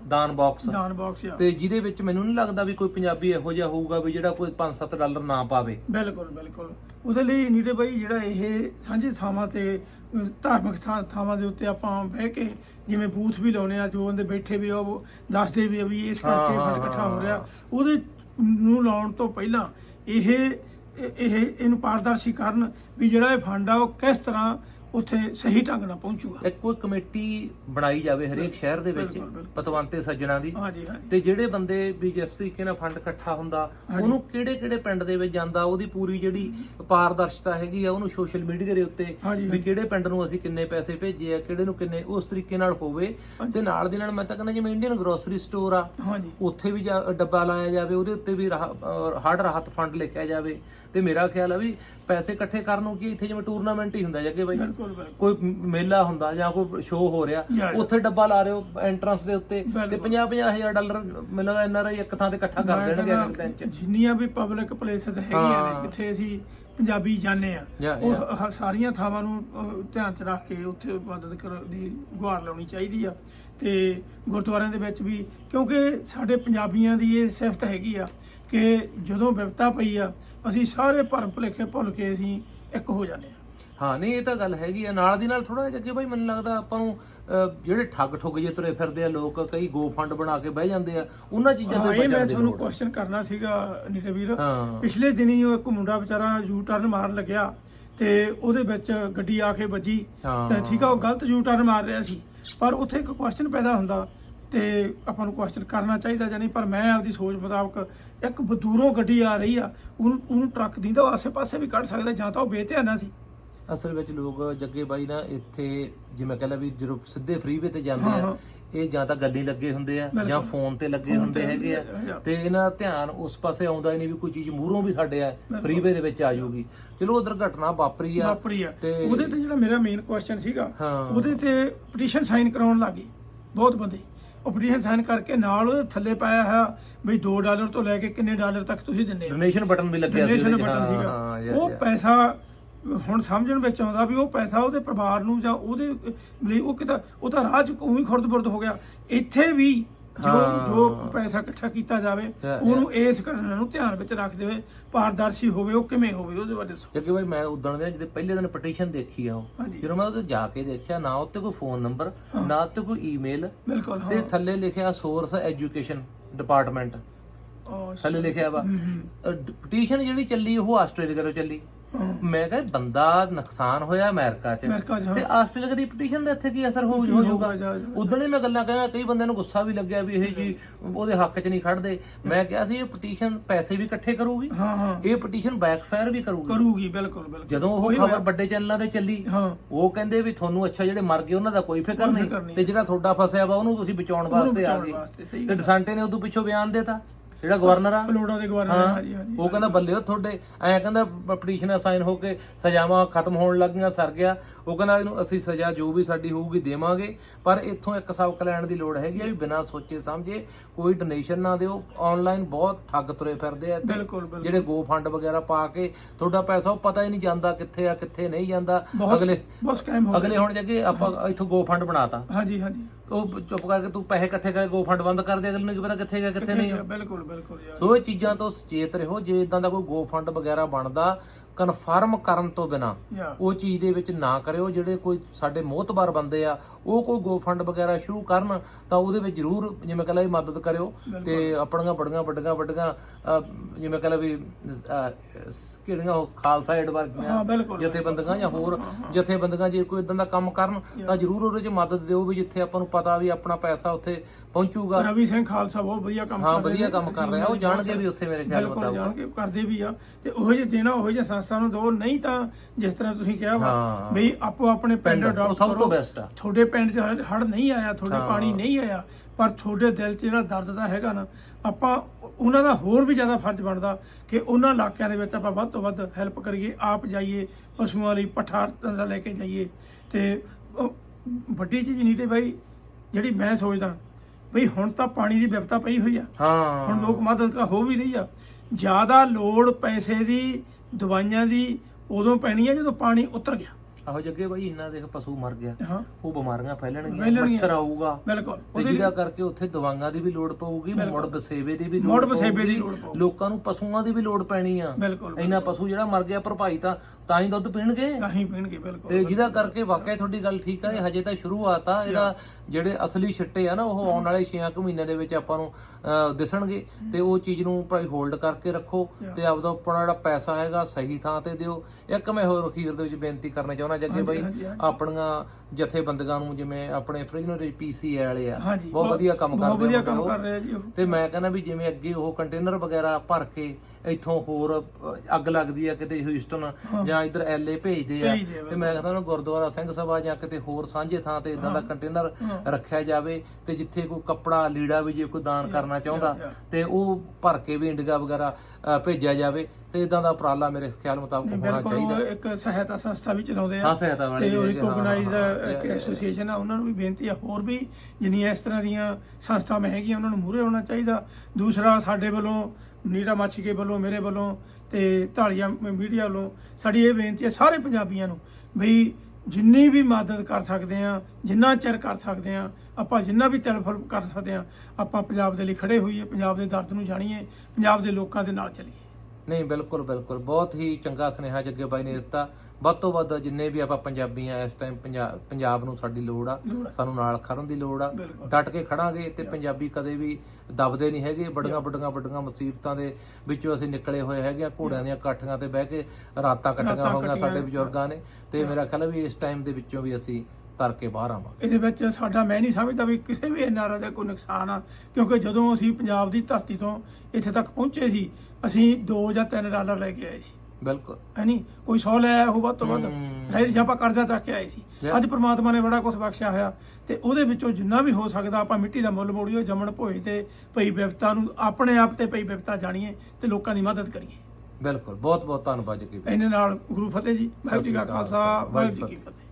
ਦਾਨ ਬਾਕਸ ਦਾਨ ਬਾਕਸ ਤੇ ਜਿਹਦੇ ਵਿੱਚ ਮੈਨੂੰ ਨਹੀਂ ਲੱਗਦਾ ਵੀ ਕੋਈ ਪੰਜਾਬੀ ਇਹੋ ਜਿਹਾ ਹੋਊਗਾ ਵੀ ਜਿਹੜਾ ਕੋਈ 5-7 ਡਾਲਰ ਨਾ ਪਾਵੇ। ਬਿਲਕੁਲ। ਬਿਲਕੁਲ ਉਹਦੇ ਲਈ ਨੀਟੇ ਬਾਈ ਜਿਹੜਾ ਇਹ ਸਾਂਝੇ ਥਾਵਾਂ ਤੇ ਧਾਰਮਿਕ ਥਾਵਾਂ ਦੇ ਉੱਤੇ ਆਪਾਂ ਬਹਿ ਕੇ ਜਿਵੇਂ ਬੂਥ ਵੀ ਲਾਉਨੇ ਆ ਜੋ ਉਹਦੇ ਬੈਠੇ ਵੀ ਉਹ ਦੱਸਦੇ ਵੀ ਵੀ ਇਸ ਕਰਕੇ ਫੰਡ ਇਕੱਠਾ ਹੋ ਰਿਹਾ। ਉਹਦੇ ਨੂੰ ਲਾਉਣ ਤੋਂ ਪਹਿਲਾਂ ਇਹ ਇਹ- ਇਹਨੂੰ ਪਾਰਦਰਸ਼ੀ ਕਰਨ ਵੀ ਜਿਹੜਾ ਇਹ ਫੰਡ ਆ ਉਹ ਕਿਸ ਤਰ੍ਹਾਂ ਉੱਥੇ ਸਹੀ ਢੰਗ ਨਾਲ ਪਹੁੰਚੂਗਾ। ਇੱਕ ਕੋਈ ਕਮੇਟੀ ਬਣਾਈ ਜਾਵੇ ਹਰੇਕ ਸ਼ਹਿਰ ਦੇ ਵਿੱਚ ਬਿਲਕੁਲ, ਬਿਲਕੁਲ। ਪਤਵੰਤੇ ਸੱਜਣਾ ਦੀ। ਹਾਂਜੀ ਹਾਂਜੀ। ਤੇ ਜਿਹੜੇ ਬੰਦੇ ਵੀ ਜਿਸ ਤਰੀਕੇ ਨਾਲ ਫੰਡ ਇਕੱਠਾ ਹੁੰਦਾ ਉਹਨੂੰ ਕਿਹੜੇ ਕਿਹੜੇ ਪਿੰਡ ਦੇ ਵਿੱਚ ਜਾਂਦਾ ਉਹਦੀ ਪੂਰੀ ਜਿਹੜੀ ਪਾਰਦਰਸ਼ਤਾ ਹੈਗੀ ਆ ਉਹਨੂੰ ਸੋਸ਼ਲ ਮੀਡੀਆ ਦੇ ਉੱਤੇ ਹਾਂਜੀ, ਵੀ ਕਿਹੜੇ ਪਿੰਡ ਨੂੰ ਅਸੀਂ ਕਿੰਨੇ ਪੈਸੇ ਭੇਜੇ ਆ ਕਿਹੜੇ ਨੂੰ ਕਿੰਨੇ ਉਸ ਤਰੀਕੇ ਨਾਲ ਹੋਵੇ। ਤੇ ਨਾਲ ਦੀ ਨਾਲ ਮੈਂ ਤਾਂ ਕਹਿੰਦਾ ਜਿਵੇਂ ਇੰਡੀਅਨ ਗਰੋਸਰੀ ਸਟੋਰ ਆ ਹਾਂਜੀ। ਉੱਥੇ ਵੀ ਜਾ- ਡੱਬਾ ਲਾਇਆ ਜਾਵੇ ਉਹਦੇ ਉੱਤੇ ਵੀ ਹੜ੍ਹ ਰਾਹਤ ਫੰਡ ਲਿਖਿਆ ਜਾਵੇ। ਤੇ ਮੇਰਾ ਖਿਆਲ ਆ ਵੀ ਪੈਸੇ ਇਕੱਠੇ ਕਰਨ ਨੂੰ ਕੀ ਇੱਥੇ ਜਿਵੇਂ ਟੂਰਨਾਮੈਂਟ ਹੀ ਹੁੰਦਾ ਜੱਗੇ ਬਾਈ ਬਿਲਕੁਲ ਬਿਲਕੁਲ। ਕੋਈ ਮੇਲਾ ਹੁੰਦਾ ਜਾਂ ਕੋਈ ਸ਼ੋਅ ਹੋ ਰਿਹਾ ਉੱਥੇ ਡੱਬਾ ਲਾ ਰਹੇ ਹੋ ਐਂਟਰੈਂਸ ਦੇ ਉੱਤੇ ਤੇ ਬਿਲਕੁਲ। 50 50 ਹਜ਼ਾਰ ਡਾਲਰ ਮੈਨੂੰ ਐਨ ਆਰ ਆਈ ਇੱਕ ਥਾਂ ਤੇ ਇਕੱਠਾ ਕਰ ਦੇਣਗੇ ਅਗਲੇ ਦਿਨ ਚ। ਜਿੰਨੀਆਂ ਵੀ ਪਬਲਿਕ ਪਲੇਸਸ ਹੈਗੀਆਂ ਨੇ ਜਿੱਥੇ ਅਸੀਂ ਪੰਜਾਬੀ ਜਾਂਦੇ ਆ ਉਹ ਸਾਰੀਆਂ ਥਾਵਾਂ ਨੂੰ ਧਿਆਨ ਚ ਰੱਖ ਕੇ ਉੱਥੇ ਮਦਦ ਕਰਨ ਦੀ ਗੁਹਾਰ ਲਾਉਣੀ ਚਾਹੀਦੀ ਆ। ਤੇ ਗੁਰਦੁਆਰਿਆਂ ਦੇ ਵਿੱਚ ਵੀ ਕਿਉਂਕਿ ਸਾਡੇ ਪੰਜਾਬੀਆਂ ਦੀ ਇਹ ਸਿਫਤ ਹੈਗੀ ਆ ਕਿ ਜਦੋਂ ਵਿਪਤਾ ਪਈ ਆ ਅਸੀਂ ਸਾਰੇ ਭਰਮ ਭੁਲੇਖੇ ਭੁੱਲ ਕੇ ਅਸੀਂ ਇੱਕ ਹੋ ਜਾਂਦੇ ਆ ਹਾਂ ਨਹੀਂ ਇਹ ਤਾਂ ਗੱਲ ਹੈਗੀ ਆ। ਨਾਲ ਦੀ ਨਾਲ ਥੋੜਾ ਜਿਹਾ ਅੱਗੇ ਬਾਈ ਮੈਨੂੰ ਲੱਗਦਾ ਆਪਾਂ ਨੂੰ ਜਿਹੜੇ ਠੱਗ ਠੁੱਗ ਜੇ ਤੁਰੇ ਫਿਰਦੇ ਆ ਲੋਕ ਕਈ ਗੋ ਫੰਡ ਬਣਾ ਕੇ ਬਹਿ ਜਾਂਦੇ ਆ ਉਹਨਾਂ ਚੀਜ਼ਾਂ ਤੋਂ ਮੈਂ ਬਚਣ ਦੀ ਤੁਹਾਨੂੰ। ਕੁਐਸਚਨ ਕਰਨਾ ਸੀਗਾ ਨੀਤੇ ਵੀਰ। ਪਿਛਲੇ ਦਿਨੀ ਉਹ ਇੱਕ ਮੁੰਡਾ ਵਿਚਾਰਾ ਯੂ ਟਰਨ ਮਾਰਨ ਲੱਗਿਆ ਤੇ ਉਹਦੇ ਵਿੱਚ ਗੱਡੀ ਆ ਕੇ ਵੱਜੀ। ਤੇ ਠੀਕ ਆ ਉਹ ਗਲਤ ਯੂ ਟਰਨ ਮਾਰ ਰਿਹਾ ਸੀ। ਪਰ ਉੱਥੇ ਇੱਕ ਕੁਐਸਚਨ ਪੈਦਾ ਹੁੰਦਾ ਤੇ ਆਪਾਂ ਨੂੰ ਕੁਐਸਚਨ ਕਰਨਾ ਚਾਹੀਦਾ ਜਾਂ ਨਹੀਂ ਪਰ ਮੈਂ ਆਪਦੀ ਸੋਚ ਮੁਤਾਬਕ ਇੱਕ ਦੂਰੋਂ ਗੱਡੀ ਆ ਰਹੀ ਆ ਉਹਨੂੰ ਉਹਨੂੰ ਟਰੱਕ ਦੀ ਤਾਂ ਆਸੇ-ਪਾਸੇ ਵੀ ਕੱਢ ਸਕਦਾ ਜਾਂ ਤਾਂ ਉਹ ਬੇਧਿਆਨਾ ਸੀ ਅਸਲ ਵਿੱਚ ਲੋਕ ਜੱਗੇ ਬਾਈ ਨਾ ਇੱਥੇ ਜਿਵੇਂ ਕਹਿੰਦਾ ਵੀ ਜਦੋਂ ਸਿੱਧੇ ਫ੍ਰੀਵੇ ਤੇ ਜਾਂਦੇ ਆ। ਇਹ ਜਾਂ ਤਾਂ ਗੱਡੀ ਲੱਗੇ ਹੁੰਦੇ ਆ ਜਾਂ ਫੋਨ ਤੇ ਲੱਗੇ ਹੁੰਦੇ ਹੈਗੇ ਆ। ਤੇ ਇਹਨਾਂ ਦਾ ਧਿਆਨ ਉਸ ਪਾਸੇ ਆਉਂਦਾ ਹੀ ਨਹੀਂ ਵੀ ਕੋਈ ਚੀਜ਼ ਮੂਹਰੋਂ ਵੀ ਸਾਡੇ ਆ ਫ੍ਰੀਵੇ ਦੇ ਵਿੱਚ ਆ ਜਾਊਗੀ। ਚਲੋ ਉਹ ਦੁਰਘਟਨਾ ਵਾਪਰੀ ਆ ਵਾਪਰੀ ਆ। ਤੇ- ਉਹਦੇ ਤੇ ਜਿਹੜਾ ਮੇਰਾ ਮੇਨ ਕੁਐਸਚਨ ਸੀਗਾ। ਉਹਦੇ ਤੇ ਪਟੀਸ਼ਨ ਸਾਈਨ ਕਰਾਉਣ ਲੱਗੇ ਬਹੁਤ ਬੰਦੇ। ਉਹ ਪਟੀਸ਼ਨ ਸਾਈਨ ਕਰਕੇ ਨਾਲ ਉਹਦੇ ਥੱਲੇ ਪਾਇਆ ਹੈ ਵੀ 2 ਡਾਲਰ ਤੋਂ ਲੈ ਕੇ ਕਿੰਨੇ ਡਾਲਰ ਤੱਕ ਤੁਸੀਂ ਦਿੰਦੇ ਹੋ ਡੋਨੇਸ਼ਨ ਬਟਨ ਵੀ ਲੱਗਿਆ ਸੀ ਡੋਨੇਸ਼ਨ। ਬਟਨ ਸੀਗਾ ਉਹ. ਪੈਸਾ ਹੁਣ ਸਮਝਣ ਵਿੱਚ ਆਉਂਦਾ ਵੀ ਉਹ ਪੈਸਾ ਉਹਦੇ ਪਰਿਵਾਰ ਨੂੰ ਜਾਂ ਉਹਦੇ ਲਈ ਉਹ ਕਿਤਾ ਉਹ ਤਾਂ ਰਾਹ ਚ ਉਹੀ ਖੁਰਦ-ਬੁਰਦ ਹੋ ਗਿਆ ਇੱਥੇ ਵੀ ਜੋ ਹਾਂ। ਜੋ ਪੈਸਾ ਇਕੱਠਾ ਕੀਤਾ ਜਾਵੇ ਉਹਨੂੰ ਇਸ ਘਟਨਾ ਨੂੰ ਧਿਆਨ ਵਿੱਚ ਰੱਖਦੇ ਹੋਏ ਪਾਰਦਰਸ਼ੀ ਹੋਵੇ ਉਹ ਕਿਵੇਂ ਹੋਵੇ ਉਹਦੇ ਬਾਰੇ ਦੱਸੋ। ਜੱਗੇ ਬਾਈ ਮੈਂ ਉਦਣ ਦੇ ਜਿਹੜੇ ਪਹਿਲੇ ਦਿਨ ਪਟੀਸ਼ਨ ਦੇਖੀ ਆ ਉਹ ਹਾਂਜੀ। ਜਦੋਂ ਮੈਂ ਉਹਦੇ ਜਾ ਕੇ ਦੇਖਿਆ ਨਾ ਉੱਤੇ ਕੋਈ ਫੋਨ ਨੰਬਰ ਨਾ ਉੱਤੇ ਕੋਈ ਈਮੇਲ ਬਿਲਕੁਲ ਹਾਂ। ਤੇ ਥੱਲੇ ਲਿਖਿਆ ਸੋਰਸ ਐਜੂਕੇਸ਼ਨ ਡਿਪਾਰਟਮੈਂਟ ਉਹ ਥੱਲੇ ਲਿਖਿਆ ਵਾ। ਪਟੀਸ਼ਨ ਜਿਹੜੀ ਚੱਲੀ ਉਹ ਆਸਟ੍ਰੇਲੀਆ ਤੋਂ ਚੱਲੀ। ਮੈਂ ਕਿਹਾ ਬੰਦਾ ਨੁਕਸਾਨ ਹੋਇਆ ਅਮਰੀਕਾ 'ਚ। ਅਮਰੀਕਾ 'ਚ, ਹਾਂ। ਤੇ ਆਸਟ੍ਰੇਲੀਆ ਦੀ ਪਟੀਸ਼ਨ ਦਾ ਇੱਥੇ ਕੀ ਅਸਰ ਹੋ ਹੋ ਜਾਊਗਾ? ਜਾ- ਜਾ- ਉਦੋਂ ਹੀ ਮੈਂ ਗੱਲਾਂ ਕਹਾਂ ਕਈ ਬੰਦਿਆਂ ਨੂੰ ਗੁੱਸਾ ਵੀ ਲੱਗਿਆ ਵੀ ਇਹ ਜੀ ਉਹਦੇ ਹੱਕ 'ਚ ਨਹੀਂ ਖੜਦੇ। ਮੈਂ ਕਿਹਾ ਸੀ ਇਹ ਪਟੀਸ਼ਨ ਪੈਸੇ ਵੀ ਇਕੱਠੇ ਕਰੂਗੀ। ਹਾਂ ਹਾਂ। ਇਹ ਪਟੀਸ਼ਨ ਬੈਕਫਾਇਰ ਵੀ ਕਰੂਗੀ। ਕਰੂਗੀ ਬਿਲਕੁਲ ਬਿਲਕੁਲ। ਜਦੋਂ ਉਹ ਖਬਰ ਵੱਡੇ ਚੈਨਲਾਂ ਤੇ ਚੱਲੀ ਹਾਂ। ਉਹ ਕਹਿੰਦੇ ਵੀ ਤੁਹਾਨੂੰ ਅੱਛਾ ਜਿਹੜੇ ਮਰ ਗਏ ਉਹਨਾਂ ਦਾ ਕੋਈ ਫਿਕਰ ਕੋਈ ਨਹੀਂ। ਫਿਕਰ ਨਹੀਂ। ਤੇ ਜਿਹੜਾ ਤੁਹਾਡਾ ਫਸਿਆ ਵਾ ਉਹਨੂੰ ਤੁਸੀਂ ਬਚਾਉਣ ਵਾਸਤੇ ਆ ਬਚਾਉਣ ਵਾਸਤੇ, ਗਏ ਤੇ ਡਿਸੈਂਟੇ ਨੇ ਉਦੋਂ ਪਿੱਛੋਂ ਬਿਆਨ ਦੇਤਾ। ਜਿਹੜਾ ਗਵਰਨਰ ਆ? ਫਲੋੜਾ ਦੇ ਗਵਰਨਰ ਹਾਂ, ਹਾਂਜੀ ਹਾਂਜੀ। ਉਹ ਕਹਿੰਦਾ ਬੱਲਿਓ ਤੁਹਾਡੇ ਐ ਕਹਿੰਦਾ ਪਟੀਸ਼ਨ ਸਾਈਨ ਹੋ ਕੇ ਸਜ਼ਾਵਾਂ ਖਤਮ ਹੋਣ ਲੱਗੀਆਂ ਸਰ ਗਿਆ। ਉਹ ਕਹਿੰਦਾ ਇਹਨੂੰ ਅਸੀਂ ਸਜ਼ਾ ਜੋ ਵੀ ਸਾਡੀ ਹੋਊਗੀ ਦੇਵਾਂਗੇ ਪਰ ਇੱਥੋਂ ਇੱਕ ਸਬਕ ਲੈਣ ਦੀ ਲੋੜ ਹੈਗੀ ਆ ਵੀ ਬਿਨਾਂ ਸੋਚੇ ਸਮਝੇ ਕੋਈ ਡੋਨੇਸ਼ਨ ਨਾ ਦਿਓ। ਆਨਲਾਈਨ ਬਹੁਤ ਠੱਗ ਤੁਰੇ ਫਿਰਦੇ ਆ ਇੱਥੇ। ਜਿਹੜੇ ਗੋ ਫੰਡ ਵਗੈਰਾ ਪਾ ਕੇ ਤੁਹਾਡਾ ਪੈਸਾ ਉਹ ਪਤਾ ਹੀ ਨਹੀਂ ਜਾਂਦਾ ਕਿੱਥੇ ਆ ਕਿੱਥੇ ਨਹੀਂ ਜਾਂਦਾ। ਅਗਲੇ ਬਹੁਤ ਸਕੈਮ ਹੋ ਅਗਲੇ ਹੁਣ ਜੱਗੇ ਆਪਾਂ ਇੱਥੋਂ ਗੋ ਫੰਡ ਬਣਾਤਾ। ਹਾਂਜੀ ਹਾਂਜੀ। ਉਹ ਚੁੱਪ ਕਰਕੇ ਤੂੰ ਪੈਸੇ ਇਕੱਠੇ ਕਰਕੇ ਗੋ ਫੰਡ ਬੰਦ ਕਰ ਦੇ ਅਗਲੇ ਨੂੰ ਕੀ ਪਤਾ ਕਿੱਥੇ ਗਿਆ ਕਿੱਥੇ ਨਹੀਂ ਬਿਲਕੁਲ ਬਿਲਕੁਲ ਯਾਰ। ਸੋ ਇਹ ਚੀਜ਼ਾਂ ਤੋਂ ਸੁਚੇਤ ਰਹੋ ਜੇ ਇਦਾਂ ਦਾ ਕੋਈ ਗੋ ਫੰਡ ਵਗੈਰਾ ਬਣਦਾ ਕਨਫਰਮ ਕਰਨ ਤੋਂ ਬਿਨਾ ਉਹ ਚੀਜ਼ ਦੇ ਵਿੱਚ ਨਾ ਕਰਿਓ ਜਿਹੜੇ ਕੋਈ ਸਾਡੇ ਮੋਹਤਬਾਰ ਬੰਦੇ ਆ ਉਹ ਕੋਈ ਗੋ ਫੰਡ ਵਗੈਰਾ ਸ਼ੁਰੂ ਕਰਨ ਤਾਂ ਉਹਦੇ ਵਿੱਚ ਜ਼ਰੂਰ ਜਿਵੇਂ ਕਹਿੰਦਾ ਵੀ ਮਦਦ ਕਰਿਓ ਤੇ ਆਪਣੀਆਂ ਬੜੀਆਂ ਵੱਡੀਆਂ ਵੱਡੀਆਂ ਜਿਵੇਂ ਕਹਿੰਦਾ ਵੀ ਕਿਹੜੀਆਂ ਉਹ ਖਾਲਸਾ ਏਡ ਵਰਗੀਆਂ ਹਾਂ ਬਿਲਕੁਲ ਜਥੇਬੰਦੀਆਂ ਜਾਂ ਹੋਰ ਜਥੇਬੰਦੀਆਂ ਜੇ ਕੋਈ ਇਦਾਂ ਦਾ ਕੰਮ ਕਰਨ ਤਾਂ ਜ਼ਰੂਰ ਉਹਦੇ 'ਚ ਮਦਦ ਦਿਓ ਵੀ ਜਿੱਥੇ ਆਪਾਂ ਨੂੰ ਪਤਾ ਵੀ ਆਪਣਾ ਪੈਸਾ ਉੱਥੇ ਪਹੁੰਚੂਗਾ। ਰਵੀ ਸਿੰਘ ਖਾਲਸਾ ਬਹੁਤ ਵਧੀਆ ਕੰਮ ਹਾਂ ਕਰ ਰਹੇ ਵਧੀਆ ਨੇ। ਕੰਮ ਕਰ ਰਿਹਾ। ਉਹ ਜਾਣਗੇ ਵੀ ਉੱਥੇ ਮੇਰੇ ਖਿਆਲ ਬਿਲਕੁਲ ਮੁਤਾਬਕ ਜਾਣ ਕੇ ਕਰਦੇ ਵੀ ਆ। ਤੇ ਉਹ ਜੇ ਦੇਣਾ ਉਹ ਜੇ ਸੰਸਥਾ ਨੂੰ ਦੋ। ਨਹੀਂ ਤਾਂ ਜਿਸ ਤਰ੍ਹਾਂ ਤੁਸੀਂ ਕਿਹਾ ਵਾ ਹਾਂ। ਬਈ ਆਪੋ ਆਪਣੇ ਪਿੰਡ ਪਿੰਡ, ਉਹ ਸਭ ਤੋਂ ਕਰੋ। best ਆ। ਤੁਹਾਡੇ ਪਿੰਡ 'ਚ ਹੜ ਨਹੀਂ ਆਇਆ ਤੁਹਾਡੇ ਪਾਣੀ ਨਹੀਂ ਆਇਆ ਪਰ ਤੁਹਾਡੇ ਦਿਲ 'ਚ ਜਿਹੜਾ ਦਰਦ ਦਾ ਹੈਗਾ ਨਾ ਆਪਾਂ ਉਹਨਾਂ ਦਾ ਹੋਰ ਵੀ ਜ਼ਿਆਦਾ ਫਰਜ਼ ਬਣਦਾ ਕਿ ਉਹਨਾਂ ਇਲਾਕਿਆਂ ਦੇ ਵਿੱਚ ਆਪਾਂ ਵੱਧ ਤੋਂ ਵੱਧ ਹੈਲਪ ਕਰੀਏ ਆਪ ਜਾਈਏ ਪਸ਼ੂਆਂ ਲਈ ਪੱਠਾ ਦਾ ਲੈ ਕੇ ਜਾਈਏ। ਤੇ ਵੱਡੀ ਚੀਜ਼ ਨਹੀਂ ਤੇ ਬਾਈ ਜਿਹੜੀ ਮੈਂ ਸੋਚਦਾ ਬਈ ਹੁਣ ਤਾਂ ਪਾਣੀ ਦੀ ਵਿਪਤਾ ਪਈ ਹੋਈ ਆ। ਹਾਂ। ਹੁਣ ਲੋਕ ਮਦਦ ਹੋ ਵੀ ਰਹੀ ਆ। ਜ਼ਿਆਦਾ ਲੋੜ ਪੈਸੇ ਦੀ ਦਵਾਈਆਂ ਦੀ ਉਦੋਂ ਪੈਣੀ ਆ ਜਦੋਂ ਪਾਣੀ ਉਤਰ ਗਿਆ। ਆਹੋ ਜੱਗੇ ਬਾਈ ਇੰਨਾ ਦੇਖ ਪਸ਼ੂ ਮਰ ਗਿਆ ਹਾਂ। ਉਹ ਬਿਮਾਰੀਆਂ ਫੈਲਣਗੀਆਂ ਫੈਲਣਗੀਆਂ। ਮੱਛਰ ਆਊਗਾ। ਬਿਲਕੁਲ ਤੇ ਜਿਹਦਾ ਕਰਕੇ ਉੱਥੇ ਦਵਾਈਆਂ ਦੀ ਵੀ ਲੋੜ ਪਊਗੀ ਮੁੜ ਬਸੇਵੇ ਦੀ ਵੀ ਲੋੜ ਮੁੜ ਵਸੇਬੇ ਦੀ ਪਊਗੀ, ਲੋੜ। ਲੋਕਾਂ ਨੂੰ ਪਸ਼ੂਆਂ ਦੀ ਵੀ ਲੋੜ ਪੈਣੀ ਆ। ਬਿਲਕੁਲ। ਇੰਨਾ ਪਸ਼ੂ ਜਿਹੜਾ ਮਰ ਗਿਆ ਭਰਪਾਈ ਤਾਂ ਤਾਂ ਹੀ ਦੁੱਧ ਪੀਣਗੇ? ਨਹੀਂ ਪੀਣਗੇ ਬਿਲਕੁਲ ਤੇ ਜਿਹਦਾ ਕਰਕੇ ਵਾਕਿਆ ਤੁਹਾਡੀ ਗੱਲ ਠੀਕ ਆ ਇਹ ਹਜੇ ਤਾਂ ਸ਼ੁਰੂਆਤ ਆ ਇਹਦਾ ਜਿਹੜੇ ਅਸਲੀ ਛਿੱਟੇ ਆ ਨਾ ਉਹ ਆਉਣ ਵਾਲੇ 6 ਕੁ ਮਹੀਨਿਆਂ ਦੇ ਵਿੱਚ ਆਪਾਂ ਨੂੰ ਅਹ, ਦਿਸਣਗੇ। ਤੇ ਉਹ ਚੀਜ਼ ਨੂੰ ਭਾਈ ਹੋਲਡ ਕਰਕੇ ਰੱਖੋ ਤੇ ਆਪਦਾ ਆਪਣਾ ਜਿਹੜਾ ਪੈਸਾ ਹੈਗਾ ਸਹੀ ਥਾਂ ਤੇ ਦਿਓ। ਇੱਕ ਮੈਂ ਹੋਰ ਅਖੀਰ ਦੇ ਵਿੱਚ ਬੇਨਤੀ ਕਰਨਾ ਚਾਹੁੰਦਾ ਜੱਗੇ ਬਾਈ। ਆਪਣੀਆਂ ਜਥੇਬੰਦੀਆਂ ਨੂੰ ਜਿਵੇਂ ਆਪਣੇ ਫ੍ਰਿਜਨਰੀ ਪੀਸੀਏ ਵਾਲੇ ਆ ਹਾਂਜੀ ਬਹੁਤ ਵਧੀਆ ਕੰਮ ਬਹੁਤ ਕਰਦੇ ਵਧੀਆ ਆ ਕੰਮ ਉਹ। ਕਰ ਰਹੇ ਆ ਜੀ ਉਹ। ਤੇ ਮੈਂ ਕਹਿੰਦਾ ਵੀ ਜਿਵੇਂ ਅੱਗੇ ਉਹ ਕੰਟੇਨਰ ਵਗੈਰਾ ਭਰ ਕੇ ਇੱਥੋਂ ਹੋਰ ਅ, ਅੱਗ ਲੱਗਦੀ ਆ ਕਿਤੇ ਹਿਊਸਟਨ ਜਾਂ ਇਧਰ ਐਲਏ ਭੇਜਦੇ ਆ। ਭੇਜਦੇ ਆ, ਤੇ ਮੈਂ ਕਹਿੰਦਾ ਉਹਨੂੰ ਗੁਰਦੁਆਰਾ ਸਿੰਘ ਸਭਾ ਜਾਂ ਕਿਤੇ ਹੋਰ ਸਾਂਝੇ ਥਾਂ ਤੇ ਇਦਾਂ ਦਾ ਕੰਟੇਨਰ ਰੱਖਿਆ ਜਾਵੇ ਤੇ ਜਿੱਥੇ ਕੋਈ ਕੱਪੜਾ ਲੀੜਾ ਵੀ ਜੇ ਕੋਈ ਦਾਨ ਕਰਨਾ ਚਾਹੁੰਦਾ. ਤੇ ਉਹ ਭਰ ਕੇ ਵੀ ਇੰਡੀਗਾ ਵਗੈਰਾ ਅ, ਭੇਜਿਆ ਜਾਵੇ ਤੇ ਇਦਾਂ ਦਾ ਉਪਰਾਲਾ ਮੇਰੇ ਖਿਆਲ ਮੁਤਾਬਕ ਹੋਣਾ ਬਿਲਕੁਲ ਚਾਹੀਦਾ। ਉਹ ਇੱਕ ਸਹਾਇਤਾ ਸੰਸਥਾ ਵੀ ਚਲਾਉਂਦੇ ਆ ਹਾਂ ਸਹਾਇਤਾ ਵਾਲੀ ਤੇ ਉਹ ਵੀ ਹੈਗੇ, ਹਾਂ, ਹਾਂ, ਐਸੋਸੀਏਸ਼ਨ ਆ ਉਹਨਾਂ ਨੂੰ ਵੀ ਬੇਨਤੀ ਆ ਹੋਰ ਵੀ ਜਿੰਨੀਆਂ ਇਸ ਤਰ੍ਹਾਂ ਦੀਆਂ ਸੰਸਥਾਵਾਂ ਹੈਗੀਆਂ ਉਹਨਾਂ ਨੂੰ ਮੂਹਰੇ ਹੋਣਾ ਚਾਹੀਦਾ। ਦੂਸਰਾ ਸਾਡੇ ਵੱਲੋਂ ਨੀੜਾ ਮਾਛੀਕੇ ਵੱਲੋਂ ਮੇਰੇ ਵੱਲੋਂ ਤੇ ਢਾਲੀਆਂ ਮੀਡੀਆ ਵੱਲੋਂ ਸਾਡੀ ਇਹ ਬੇਨਤੀ ਹੈ ਸਾਰੇ ਪੰਜਾਬੀਆਂ ਨੂੰ ਵੀ ਜਿੰਨੀ ਵੀ ਮਦਦ ਕਰ ਸਕਦੇ ਆ ਜਿੰਨਾ ਚਿਰ ਕਰ ਸਕਦੇ ਆ ਆਪਾਂ ਜਿੰਨਾ ਵੀ ਤਿਲਫਲ ਕਰ ਸਕਦੇ ਆ ਆਪਾਂ ਪੰਜਾਬ ਦੇ ਲਈ ਖੜੇ ਹੋਈਏ ਪੰਜਾਬ ਦੇ ਦਰਦ ਨੂੰ ਜਾਣੀਏ ਪੰਜਾਬ ਦੇ ਲੋਕਾਂ ਦੇ ਨਾਲ ਚੱਲੀਏ। ਨਹੀਂ ਬਿਲਕੁਲ ਬਿਲਕੁਲ। ਬਹੁਤ ਹੀ ਚੰਗਾ ਸੁਨੇਹਾ ਜੱਗੇ ਬਾਈ ਨੇ ਦਿੱਤਾ। ਵੱਧ ਤੋਂ ਵੱਧ ਜਿੰਨੇ ਵੀ ਆਪਾਂ ਪੰਜਾਬੀ ਆ ਇਸ ਟਾਈਮ ਪੰਜਾਬ ਨੂੰ ਸਾਡੀ ਲੋੜ ਆ। ਸਾਨੂੰ ਨਾਲ ਖੜਨ ਦੀ ਲੋੜ ਆ। ਡਟ ਕੇ ਖੜਾਂਗੇ ਤੇ ਪੰਜਾਬੀ ਕਦੇ ਵੀ ਦਬਦੇ ਨਹੀਂ ਹੈਗੇ। ਬੜੀਆਂ ਵੱਡੀਆਂ ਵੱਡੀਆਂ ਮੁਸੀਬਤਾਂ ਦੇ ਵਿੱਚੋਂ ਅਸੀਂ ਨਿਕਲੇ ਹੋਏ ਹੈਗੇ ਆ। ਘੋੜਿਆਂ ਦੀਆਂ ਕਾਠੀਆਂ ਤੇ ਬਹਿ ਕੇ ਰਾਤਾਂ ਕੱਟੀਆਂ ਹੋਈਆਂ। ਸਾਡੇ ਬਜ਼ੁਰਗਾਂ ਨੇ। ਤੇ ਮੇਰਾ ਖਿਆਲ ਵੀ ਇਸ ਟਾਈਮ ਦੇ ਵਿੱਚੋਂ ਵੀ ਅਸੀਂ ਤਰ ਕੇ ਬਾਹਰ ਆਵਾਂਗੇ। ਇਹਦੇ ਵਿੱਚ ਸਾਡਾ ਮੈਂ ਨਹੀਂ ਸਮਝਦਾ ਵੀ ਕਿਸੇ ਵੀ ਐਨਆਰਆਈ ਦਾ ਕੋਈ ਨੁਕਸਾਨ ਆ ਕਿਉਂਕਿ ਜਦੋਂ ਅਸੀਂ ਪੰਜਾਬ ਦੀ ਧਰਤੀ ਤੋਂ ਇੱਥੇ ਤੱਕ ਪਹੁੰਚੇ ਸੀ ਅਸੀਂ 2 ਜਾਂ 3 ਡਾਲਰ ਲੈ ਕੇ ਆਏ ਸੀ। ਬਿਲਕੁਲ। ਹੈ ਨਹੀਂ ਕੋਈ 100 ਲੈ ਆਇਆ ਉਹ ਵੱਧ ਤੋਂ ਵੱਧ। ਰਹਿ ਆਪਾਂ ਕਰਜ਼ਾ ਚੱਕ ਕੇ ਆਏ ਸੀ. ਅੱਜ ਪ੍ਰਮਾਤਮਾ ਨੇ ਬੜਾ ਕੁਝ ਬਖਸ਼ਿਆ ਹੋਇਆ। ਤੇ ਉਹਦੇ ਵਿੱਚੋਂ ਜਿੰਨਾ ਵੀ ਹੋ ਸਕਦਾ ਆਪਾਂ ਮਿੱਟੀ ਦਾ ਮੁੱਲ ਮੋੜੀਓ ਜੰਮਣ ਭੋਏ ਤੇ ਪਈ ਵਿਪਤਾ ਨੂੰ ਆਪਣੇ ਆਪ ਤੇ ਪਈ ਵਿਪਤਾ ਜਾਣੀਏ ਤੇ ਲੋਕਾਂ ਦੀ ਮਦਦ ਕਰੀਏ। ਬਿਲਕੁਲ। ਬਹੁਤ ਬਹੁਤ ਧੰਨਵਾਦ ਬਾਈ ਇਹਨੇ ਨਾਲ ਗੁਰੂ ਫਤਿਹ ਜੀ ਵਾਹਿਗੁਰੂ ਜੀ ਕਾ। ਖਾਲਸਾ ਵਾਹਿਗੁਰੂ ਜੀ ਕੀ ਫਤਿਹ।